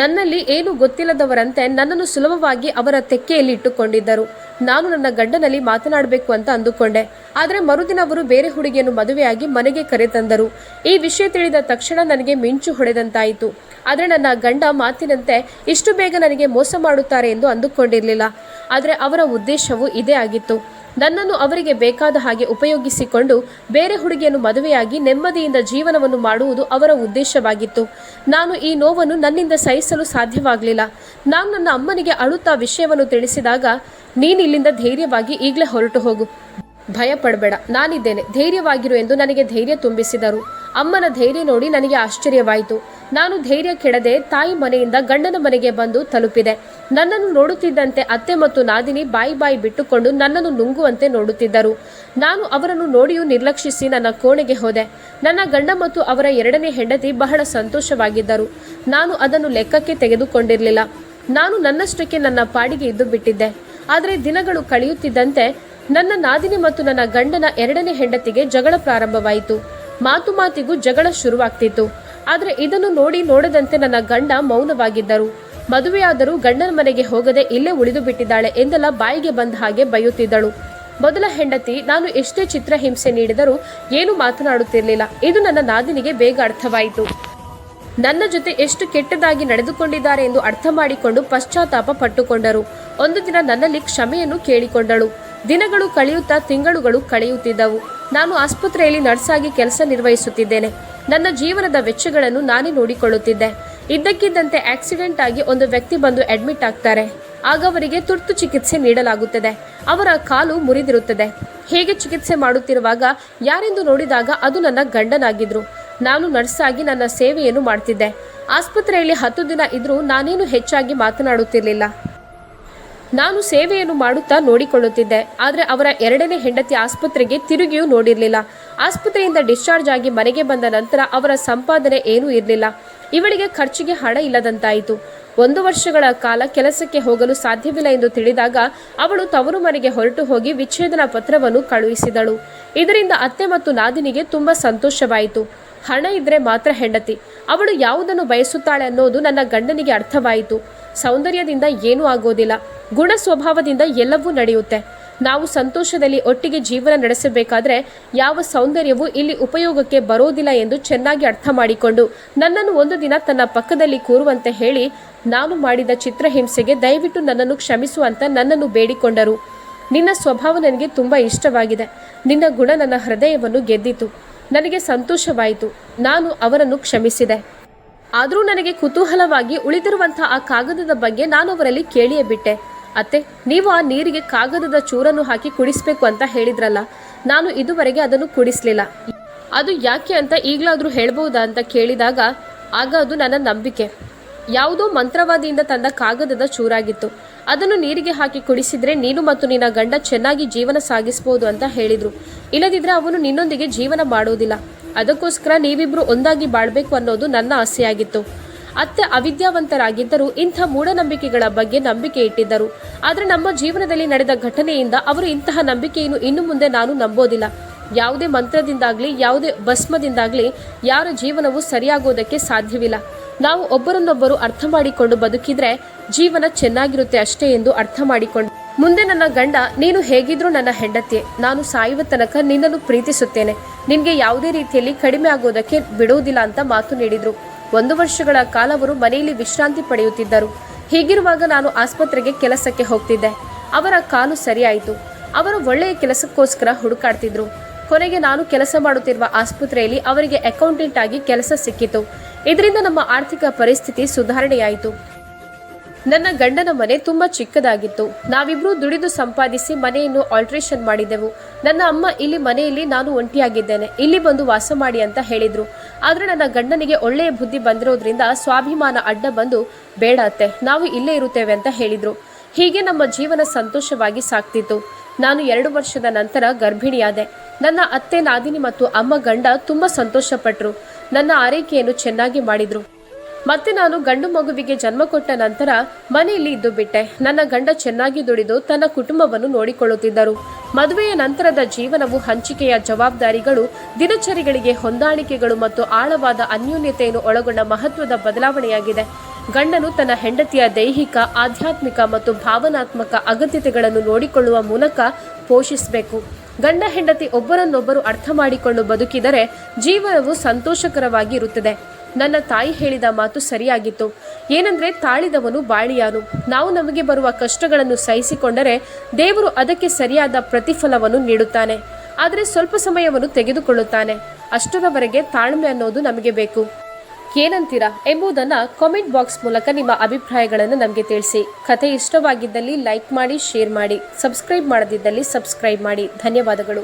ನನ್ನಲ್ಲಿ ಏನು ಗೊತ್ತಿಲ್ಲದವರಂತೆ ನನ್ನನ್ನು ಸುಲಭವಾಗಿ ಅವರ ತೆಕ್ಕೆಯಲ್ಲಿ ಇಟ್ಟುಕೊಂಡಿದ್ದರು. ನಾನು ನನ್ನ ಗಂಡನಲ್ಲಿ ಮಾತನಾಡಬೇಕು ಅಂತ ಅಂದುಕೊಂಡೆ. ಆದರೆ ಮರುದಿನ ಅವರು ಬೇರೆ ಹುಡುಗಿಯನ್ನು ಮದುವೆಯಾಗಿ ಮನೆಗೆ ಕರೆತಂದರು. ಈ ವಿಷಯ ತಿಳಿದ ತಕ್ಷಣ ನನಗೆ ಮಿಂಚು ಹೊಡೆದಂತಾಯಿತು. ಆದರೆ ನನ್ನ ಗಂಡ ಮಾತಿನಂತೆ ಇಷ್ಟು ಬೇಗ ನನಗೆ ಮೋಸ ಮಾಡುತ್ತಾರೆ ಎಂದು ಅಂದುಕೊಂಡಿರಲಿಲ್ಲ. ಆದರೆ ಅವರ ಉದ್ದೇಶವು ಇದೇ ಆಗಿತ್ತು. ನನ್ನನ್ನು ಅವರಿಗೆ ಬೇಕಾದ ಹಾಗೆ ಉಪಯೋಗಿಸಿಕೊಂಡು ಬೇರೆ ಹುಡುಗಿಯನ್ನು ಮದುವೆಯಾಗಿ ನೆಮ್ಮದಿಯಿಂದ ಜೀವನವನ್ನು ಮಾಡುವುದು ಅವರ ಉದ್ದೇಶವಾಗಿತ್ತು. ನಾನು ಈ ನೋವನ್ನು ನನ್ನಿಂದ ಸಹಿಸಲು ಸಾಧ್ಯವಾಗಲಿಲ್ಲ. ನಾನು ನನ್ನ ಅಮ್ಮನಿಗೆ ಅಳುತ್ತಾ ವಿಷಯವನ್ನು ತಿಳಿಸಿದಾಗ, ನೀನು ಇಲ್ಲಿಂದ ಧೈರ್ಯವಾಗಿ ಈಗಲೇ ಹೊರಟು ಹೋಗು. ಭಯ ಪಡಬೇಡ. ನಾನಿದ್ದೇನೆ. ಧೈರ್ಯವಾಗಿರು ಎಂದು ನನಗೆ ಧೈರ್ಯ ತುಂಬಿಸಿದರು. ಅಮ್ಮನ ಧೈರ್ಯ ನೋಡಿ ನನಗೆ ಆಶ್ಚರ್ಯವಾಯಿತು. ನಾನು ಧೈರ್ಯ ಕೆಡದೆ ತಾಯಿ ಮನೆಯಿಂದ ಗಂಡನ ಮನೆಗೆ ಬಂದು ತಲುಪಿದೆ. ನನ್ನನ್ನು ನೋಡುತ್ತಿದ್ದಂತೆ ಅತ್ತೆ ಮತ್ತು ನಾದಿನಿ ಬಾಯಿ ಬಾಯಿ ಬಿಟ್ಟುಕೊಂಡು ನನ್ನನ್ನು ನುಂಗುವಂತೆ ನೋಡುತ್ತಿದ್ದರು. ನಾನು ಅವರನ್ನು ನೋಡಿಯೂ ನಿರ್ಲಕ್ಷಿಸಿ ನನ್ನ ಕೋಣೆಗೆ ಹೋದೆ. ನನ್ನ ಗಂಡ ಮತ್ತು ಅವರ ಎರಡನೇ ಹೆಂಡತಿ ಬಹಳ ಸಂತೋಷವಾಗಿದ್ದರು. ನಾನು ಅದನ್ನು ಲೆಕ್ಕಕ್ಕೆ ತೆಗೆದುಕೊಂಡಿರಲಿಲ್ಲ. ನಾನು ನನ್ನಷ್ಟಕ್ಕೆ ನನ್ನ ಪಾಡಿಗೆ ಇದ್ದು ಬಿಟ್ಟಿದ್ದೆ. ಆದರೆ ದಿನಗಳು ಕಳೆಯುತ್ತಿದ್ದಂತೆ ನನ್ನ ನಾದಿನಿ ಮತ್ತು ನನ್ನ ಗಂಡನ ಎರಡನೇ ಹೆಂಡತಿಗೆ ಜಗಳ ಪ್ರಾರಂಭವಾಯಿತು. ಮಾತು ಮಾತಿಗೂ ಜಗಳ ಶುರುವಾಗ್ತಿತ್ತು. ಆದರೆ ಇದನ್ನು ನೋಡಿ ನೋಡದಂತೆ ನನ್ನ ಗಂಡ ಮೌನವಾಗಿದ್ದರು. ಮದುವೆಯಾದರೂ ಗಂಡನ ಮನೆಗೆ ಹೋಗದೆ ಇಲ್ಲೇ ಉಳಿದು ಬಿಟ್ಟಿದ್ದಾಳೆ ಎಂದೆಲ್ಲ ಬಾಯಿಗೆ ಬಂದ ಹಾಗೆ ಬೈಯುತ್ತಿದ್ದಳು. ಮೊದಲ ಹೆಂಡತಿ, ನಾನು ಎಷ್ಟೇ ಚಿತ್ರಹಿಂಸೆ ನೀಡಿದರೂ ಏನು ಮಾತನಾಡುತ್ತಿರಲಿಲ್ಲ. ಇದು ನನ್ನ ನಾದಿನಿಗೆ ಬೇಗ ಅರ್ಥವಾಯಿತು. ನನ್ನ ಜೊತೆ ಎಷ್ಟು ಕೆಟ್ಟದಾಗಿ ನಡೆದುಕೊಂಡಿದ್ದಾರೆ ಎಂದು ಅರ್ಥ ಮಾಡಿಕೊಂಡು ಪಶ್ಚಾತ್ತಾಪ ಪಟ್ಟುಕೊಂಡರು. ಒಂದು ದಿನ ನನ್ನಲ್ಲಿ ಕ್ಷಮೆಯನ್ನು ಕೇಳಿಕೊಂಡಳು. ದಿನಗಳು ಕಳೆಯುತ್ತಾ ತಿಂಗಳುಗಳು ಕಳೆಯುತ್ತಿದ್ದವು. ನಾನು ಆಸ್ಪತ್ರೆಯಲ್ಲಿ ನರ್ಸಾಗಿ ಕೆಲಸ ನಿರ್ವಹಿಸುತ್ತಿದ್ದೇನೆ. ನನ್ನ ಜೀವನದ ವೆಚ್ಚಗಳನ್ನು ನಾನೇ ನೋಡಿಕೊಳ್ಳುತ್ತಿದ್ದೆ. ಇದ್ದಕ್ಕಿದ್ದಂತೆ ಆಕ್ಸಿಡೆಂಟ್ ಆಗಿ ಒಂದು ವ್ಯಕ್ತಿ ಬಂದು ಅಡ್ಮಿಟ್ ಆಗ್ತಾರೆ. ಆಗ ಅವರಿಗೆ ತುರ್ತು ಚಿಕಿತ್ಸೆ ನೀಡಲಾಗುತ್ತದೆ. ಅವರ ಕಾಲು ಮುರಿದಿರುತ್ತದೆ. ಹೇಗೆ ಚಿಕಿತ್ಸೆ ಮಾಡುತ್ತಿರುವಾಗ ಯಾರೆಂದು ನೋಡಿದಾಗ ಅದು ನನ್ನ ಗಂಡನಾಗಿದ್ರು. ನಾನು ನರ್ಸ್ ಆಗಿ ನನ್ನ ಸೇವೆಯನ್ನು ಮಾಡ್ತಿದ್ದೆ. ಆಸ್ಪತ್ರೆಯಲ್ಲಿ ಹತ್ತು ದಿನ ಇದ್ರೂ ನಾನೇನು ಹೆಚ್ಚಾಗಿ ಮಾತನಾಡುತ್ತಿರಲಿಲ್ಲ. ನಾನು ಸೇವೆಯನ್ನು ಮಾಡುತ್ತಾ ನೋಡಿಕೊಳ್ಳುತ್ತಿದ್ದೆ. ಆದರೆ ಅವರ ಎರಡನೇ ಹೆಂಡತಿ ಆಸ್ಪತ್ರೆಗೆ ತಿರುಗಿಯೂ ನೋಡಿರಲಿಲ್ಲ. ಆಸ್ಪತ್ರೆಯಿಂದ ಡಿಸ್ಚಾರ್ಜ್ ಆಗಿ ಮನೆಗೆ ಬಂದ ನಂತರ ಅವರ ಸಂಪಾದನೆ ಏನೂ ಇರಲಿಲ್ಲ. ಇವಳಿಗೆ ಖರ್ಚಿಗೆ ಹಣ ಇಲ್ಲದಂತಾಯಿತು. ಒಂದು ವರ್ಷಗಳ ಕಾಲ ಕೆಲಸಕ್ಕೆ ಹೋಗಲು ಸಾಧ್ಯವಿಲ್ಲ ಎಂದು ತಿಳಿದಾಗ ಅವಳು ತವರು ಮನೆಗೆ ಹೊರಟು ಹೋಗಿ ವಿಚ್ಛೇದನ ಪತ್ರವನ್ನು ಕಳುಹಿಸಿದಳು. ಇದರಿಂದ ಅತ್ತೆ ಮತ್ತು ನಾದಿನಿಗೆ ತುಂಬ ಸಂತೋಷವಾಯಿತು. ಹಣ ಇದ್ರೆ ಮಾತ್ರ ಹೆಂಡತಿ. ಅವಳು ಯಾವುದನ್ನು ಬಯಸುತ್ತಾಳೆ ಅನ್ನೋದು ನನ್ನ ಗಂಡನಿಗೆ ಅರ್ಥವಾಯಿತು. ಸೌಂದರ್ಯದಿಂದ ಏನೂ ಆಗೋದಿಲ್ಲ. ಗುಣ ಸ್ವಭಾವದಿಂದ ಎಲ್ಲವೂ ನಡೆಯುತ್ತೆ. ನಾವು ಸಂತೋಷದಲ್ಲಿ ಒಟ್ಟಿಗೆ ಜೀವನ ನಡೆಸಬೇಕಾದ್ರೆ ಯಾವ ಸೌಂದರ್ಯವೂ ಇಲ್ಲಿ ಉಪಯೋಗಕ್ಕೆ ಬರೋದಿಲ್ಲ ಎಂದು ಚೆನ್ನಾಗಿ ಅರ್ಥ ಮಾಡಿಕೊಂಡು ನನ್ನನ್ನು ಒಂದು ದಿನ ತನ್ನ ಪಕ್ಕದಲ್ಲಿ ಕೂರುವಂತೆ ಹೇಳಿ, ನಾನು ಮಾಡಿದ ಚಿತ್ರಹಿಂಸೆಗೆ ದಯವಿಟ್ಟು ನನ್ನನ್ನು ಕ್ಷಮಿಸುವಂತ ನನ್ನನ್ನು ಬೇಡಿಕೊಂಡರು. ನಿನ್ನ ಸ್ವಭಾವ ನನಗೆ ತುಂಬ ಇಷ್ಟವಾಗಿದೆ. ನಿನ್ನ ಗುಣ ನನ್ನ ಹೃದಯವನ್ನು ಗೆದ್ದಿತು. ನನಗೆ ಸಂತೋಷವಾಯಿತು. ನಾನು ಅವರನ್ನು ಕ್ಷಮಿಸಿದೆ. ಆದರೂ ನನಗೆ ಕುತೂಹಲವಾಗಿ ಉಳಿದಿರುವಂತಹ ಆ ಕಾಗದದ ಬಗ್ಗೆ ನಾನು ಅವರಲ್ಲಿ ಕೇಳಿಯೇ ಬಿಟ್ಟೆ ಅತ್ತೆ, ನೀವು ಆ ನೀರಿಗೆ ಕಾಗದದ ಚೂರನ್ನು ಹಾಕಿ ಕುಡಿಸ್ಬೇಕು ಅಂತ ಹೇಳಿದ್ರಲ್ಲ, ನಾನು ಇದುವರೆಗೆ ಅದನ್ನು ಕುಡಿಸ್ಲಿಲ್ಲ. ಅದು ಯಾಕೆ ಅಂತ ಈಗಲಾದರೂ ಹೇಳ್ಬೋದಾ ಅಂತ ಕೇಳಿದಾಗ, ಆಗ ಅದು ನನ್ನ ನಂಬಿಕೆ. ಯಾವುದೋ ಮಂತ್ರವಾದಿಯಿಂದ ತಂದ ಕಾಗದದ ಚೂರಾಗಿತ್ತು. ಅದನ್ನು ನೀರಿಗೆ ಹಾಕಿ ಕುಡಿಸಿದ್ರೆ ನೀನು ಮತ್ತು ನಿನ್ನ ಗಂಡ ಚೆನ್ನಾಗಿ ಜೀವನ ಸಾಗಿಸ್ಬೋದು ಅಂತ ಹೇಳಿದ್ರು. ಇಲ್ಲದಿದ್ರೆ ಅವನು ನಿನ್ನೊಂದಿಗೆ ಜೀವನ ಮಾಡೋದಿಲ್ಲ ಅದಕ್ಕೋಸ್ಕರ ನೀವಿಬ್ರು ಒಂದಾಗಿ ಬಾಳ್ಬೇಕು ಅನ್ನೋದು ನನ್ನ ಆಸೆಯಾಗಿತ್ತು. ಅತ್ತೆ ಅವಿದ್ಯಾವಂತರಾಗಿದ್ದರೂ ಇಂಥ ಮೂಢನಂಬಿಕೆಗಳ ಬಗ್ಗೆ ನಂಬಿಕೆ ಇಟ್ಟಿದ್ದರು. ಆದರೆ ನಮ್ಮ ಜೀವನದಲ್ಲಿ ನಡೆದ ಘಟನೆಯಿಂದ ಅವರು ಇಂತಹ ನಂಬಿಕೆಯನ್ನು ಇನ್ನು ಮುಂದೆ ನಾನು ನಂಬೋದಿಲ್ಲ. ಯಾವುದೇ ಮಂತ್ರದಿಂದಾಗ್ಲಿ, ಯಾವುದೇ ಭಸ್ಮದಿಂದಾಗಲಿ ಯಾರ ಜೀವನವು ಸರಿಯಾಗೋದಕ್ಕೆ ಸಾಧ್ಯವಿಲ್ಲ. ನಾವು ಒಬ್ಬರನ್ನೊಬ್ಬರು ಅರ್ಥ ಮಾಡಿಕೊಂಡು ಬದುಕಿದ್ರೆ ಜೀವನ ಚೆನ್ನಾಗಿರುತ್ತೆ ಅಷ್ಟೇ ಎಂದು ಅರ್ಥ ಮಾಡಿಕೊಂಡು ಮುಂದೆ ನನ್ನ ಗಂಡ, ನೀನು ಹೇಗಿದ್ರೂ ನನ್ನ ಹೆಂಡತಿ. ನಾನು ಸಾಯುವ ತನಕ ನಿನ್ನನ್ನು ಪ್ರೀತಿಸುತ್ತೇನೆ. ನಿನ್ಗೆ ಯಾವುದೇ ರೀತಿಯಲ್ಲಿ ಕಡಿಮೆ ಆಗೋದಕ್ಕೆ ಬಿಡುವುದಿಲ್ಲ ಅಂತ ಮಾತು ನೀಡಿದ್ರು. ಒಂದು ವರ್ಷಗಳ ಕಾಲ ಅವರು ಮನೆಯಲ್ಲಿ ವಿಶ್ರಾಂತಿ ಪಡೆಯುತ್ತಿದ್ದರು. ಹೀಗಿರುವಾಗ ನಾನು ಆಸ್ಪತ್ರೆಗೆ ಕೆಲಸಕ್ಕೆ ಹೋಗ್ತಿದ್ದೆ. ಅವರ ಕಾಲು ಸರಿಯಾಯಿತು. ಅವರು ಒಳ್ಳೆಯ ಕೆಲಸಕ್ಕೋಸ್ಕರ ಹುಡುಕಾಡ್ತಿದ್ರು. ಕೊನೆಗೆ ನಾನು ಕೆಲಸ ಮಾಡುತ್ತಿರುವ ಆಸ್ಪತ್ರೆಯಲ್ಲಿ ಅವರಿಗೆ ಅಕೌಂಟೆಂಟ್ ಆಗಿ ಕೆಲಸ ಸಿಕ್ಕಿತು. ಇದರಿಂದ ನಮ್ಮ ಆರ್ಥಿಕ ಪರಿಸ್ಥಿತಿ ಸುಧಾರಣೆಯಾಯಿತು. ನನ್ನ ಗಂಡನ ಮನೆ ತುಂಬಾ ಚಿಕ್ಕದಾಗಿತ್ತು. ನಾವಿಬ್ರು ದುಡಿದು ಸಂಪಾದಿಸಿ ಮನೆಯನ್ನು ಆಲ್ಟ್ರೇಷನ್ ಮಾಡಿದೆವು. ನನ್ನ ಅಮ್ಮ ಇಲ್ಲಿ ಮನೆಯಲ್ಲಿ ನಾನು ಒಂಟಿಯಾಗಿದ್ದೇನೆ. ಇಲ್ಲಿ ಬಂದು ವಾಸ ಮಾಡಿ ಅಂತ ಹೇಳಿದ್ರು. ಆದ್ರೆ ನನ್ನ ಗಂಡನಿಗೆ ಒಳ್ಳೆಯ ಬುದ್ಧಿ ಬಂದಿರೋದ್ರಿಂದ ಸ್ವಾಭಿಮಾನ ಅಡ್ಡ ಬಂದು, ಬೇಡ ಅತ್ತೆ, ನಾವು ಇಲ್ಲೇ ಇರುತ್ತೇವೆ ಅಂತ ಹೇಳಿದ್ರು. ಹೀಗೆ ನಮ್ಮ ಜೀವನ ಸಂತೋಷವಾಗಿ ಸಾಕ್ತಿತ್ತು ನಾನು ಎರಡು ವರ್ಷದ ನಂತರ ಗರ್ಭಿಣಿಯಾದೆ. ನನ್ನ ಅತ್ತೆ ನಾದಿನಿ ಮತ್ತು ಅಮ್ಮ ಗಂಡ ತುಂಬಾ ಸಂತೋಷಪಟ್ಟರು ನನ್ನ ಆರೈಕೆಯನ್ನು ಚೆನ್ನಾಗಿ ಮಾಡಿದ್ರು. ಮತ್ತೆ ನಾನು ಗಂಡು ಮಗುವಿಗೆ ಜನ್ಮ ಕೊಟ್ಟ ನಂತರ ಮನೆಯಲ್ಲಿ ಇದ್ದು ಬಿಟ್ಟೆ. ನನ್ನ ಗಂಡ ಚೆನ್ನಾಗಿ ದುಡಿದು ತನ್ನ ಕುಟುಂಬವನ್ನು ನೋಡಿಕೊಳ್ಳುತ್ತಿದ್ದರು. ಮದುವೆಯ ನಂತರದ ಜೀವನವು ಹಂಚಿಕೆಯ ಜವಾಬ್ದಾರಿಗಳು, ದಿನಚರಿಗಳಿಗೆ ಹೊಂದಾಣಿಕೆಗಳು ಮತ್ತು ಆಳವಾದ ಅನ್ಯೋನ್ಯತೆಯನ್ನು ಒಳಗೊಂಡ ಮಹತ್ವದ ಬದಲಾವಣೆಯಾಗಿದೆ. ಗಂಡನು ತನ್ನ ಹೆಂಡತಿಯ ದೈಹಿಕ, ಆಧ್ಯಾತ್ಮಿಕ ಮತ್ತು ಭಾವನಾತ್ಮಕ ಅಗತ್ಯತೆಗಳನ್ನು ನೋಡಿಕೊಳ್ಳುವ ಮೂಲಕ ಪೋಷಿಸಬೇಕು. ಗಂಡ ಹೆಂಡತಿ ಒಬ್ಬರನ್ನೊಬ್ಬರು ಅರ್ಥ ಮಾಡಿಕೊಂಡು ಬದುಕಿದರೆ ಜೀವನವು ಸಂತೋಷಕರವಾಗಿ ಇರುತ್ತದೆ. ನನ್ನ ತಾಯಿ ಹೇಳಿದ ಮಾತು ಸರಿಯಾಗಿತ್ತು. ಏನಂದ್ರೆ ತಾಳಿದವನು ಬಾಳಿಯಾನು. ನಾವು ನಮಗೆ ಬರುವ ಕಷ್ಟಗಳನ್ನು ಸಹಿಸಿಕೊಂಡರೆ ದೇವರು ಅದಕ್ಕೆ ಸರಿಯಾದ ಪ್ರತಿಫಲವನ್ನು ನೀಡುತ್ತಾನೆ. ಆದರೆ ಸ್ವಲ್ಪ ಸಮಯವನ್ನು ತೆಗೆದುಕೊಳ್ಳುತ್ತಾನೆ. ಅಷ್ಟರವರೆಗೆ ತಾಳ್ಮೆ ಅನ್ನೋದು ನಮಗೆ ಬೇಕು. ಏನಂತೀರಾ ಎಂಬುದನ್ನು ಕಾಮೆಂಟ್ ಬಾಕ್ಸ್ ಮೂಲಕ ನಿಮ್ಮ ಅಭಿಪ್ರಾಯಗಳನ್ನು ನಮಗೆ ತಿಳಿಸಿ. ಕಥೆ ಇಷ್ಟವಾಗಿದ್ದಲ್ಲಿ ಲೈಕ್ ಮಾಡಿ ಶೇರ್ ಮಾಡಿ ಸಬ್ಸ್ಕ್ರೈಬ್ ಮಾಡದಿದ್ದಲ್ಲಿ ಸಬ್ಸ್ಕ್ರೈಬ್ ಮಾಡಿ. ಧನ್ಯವಾದಗಳು.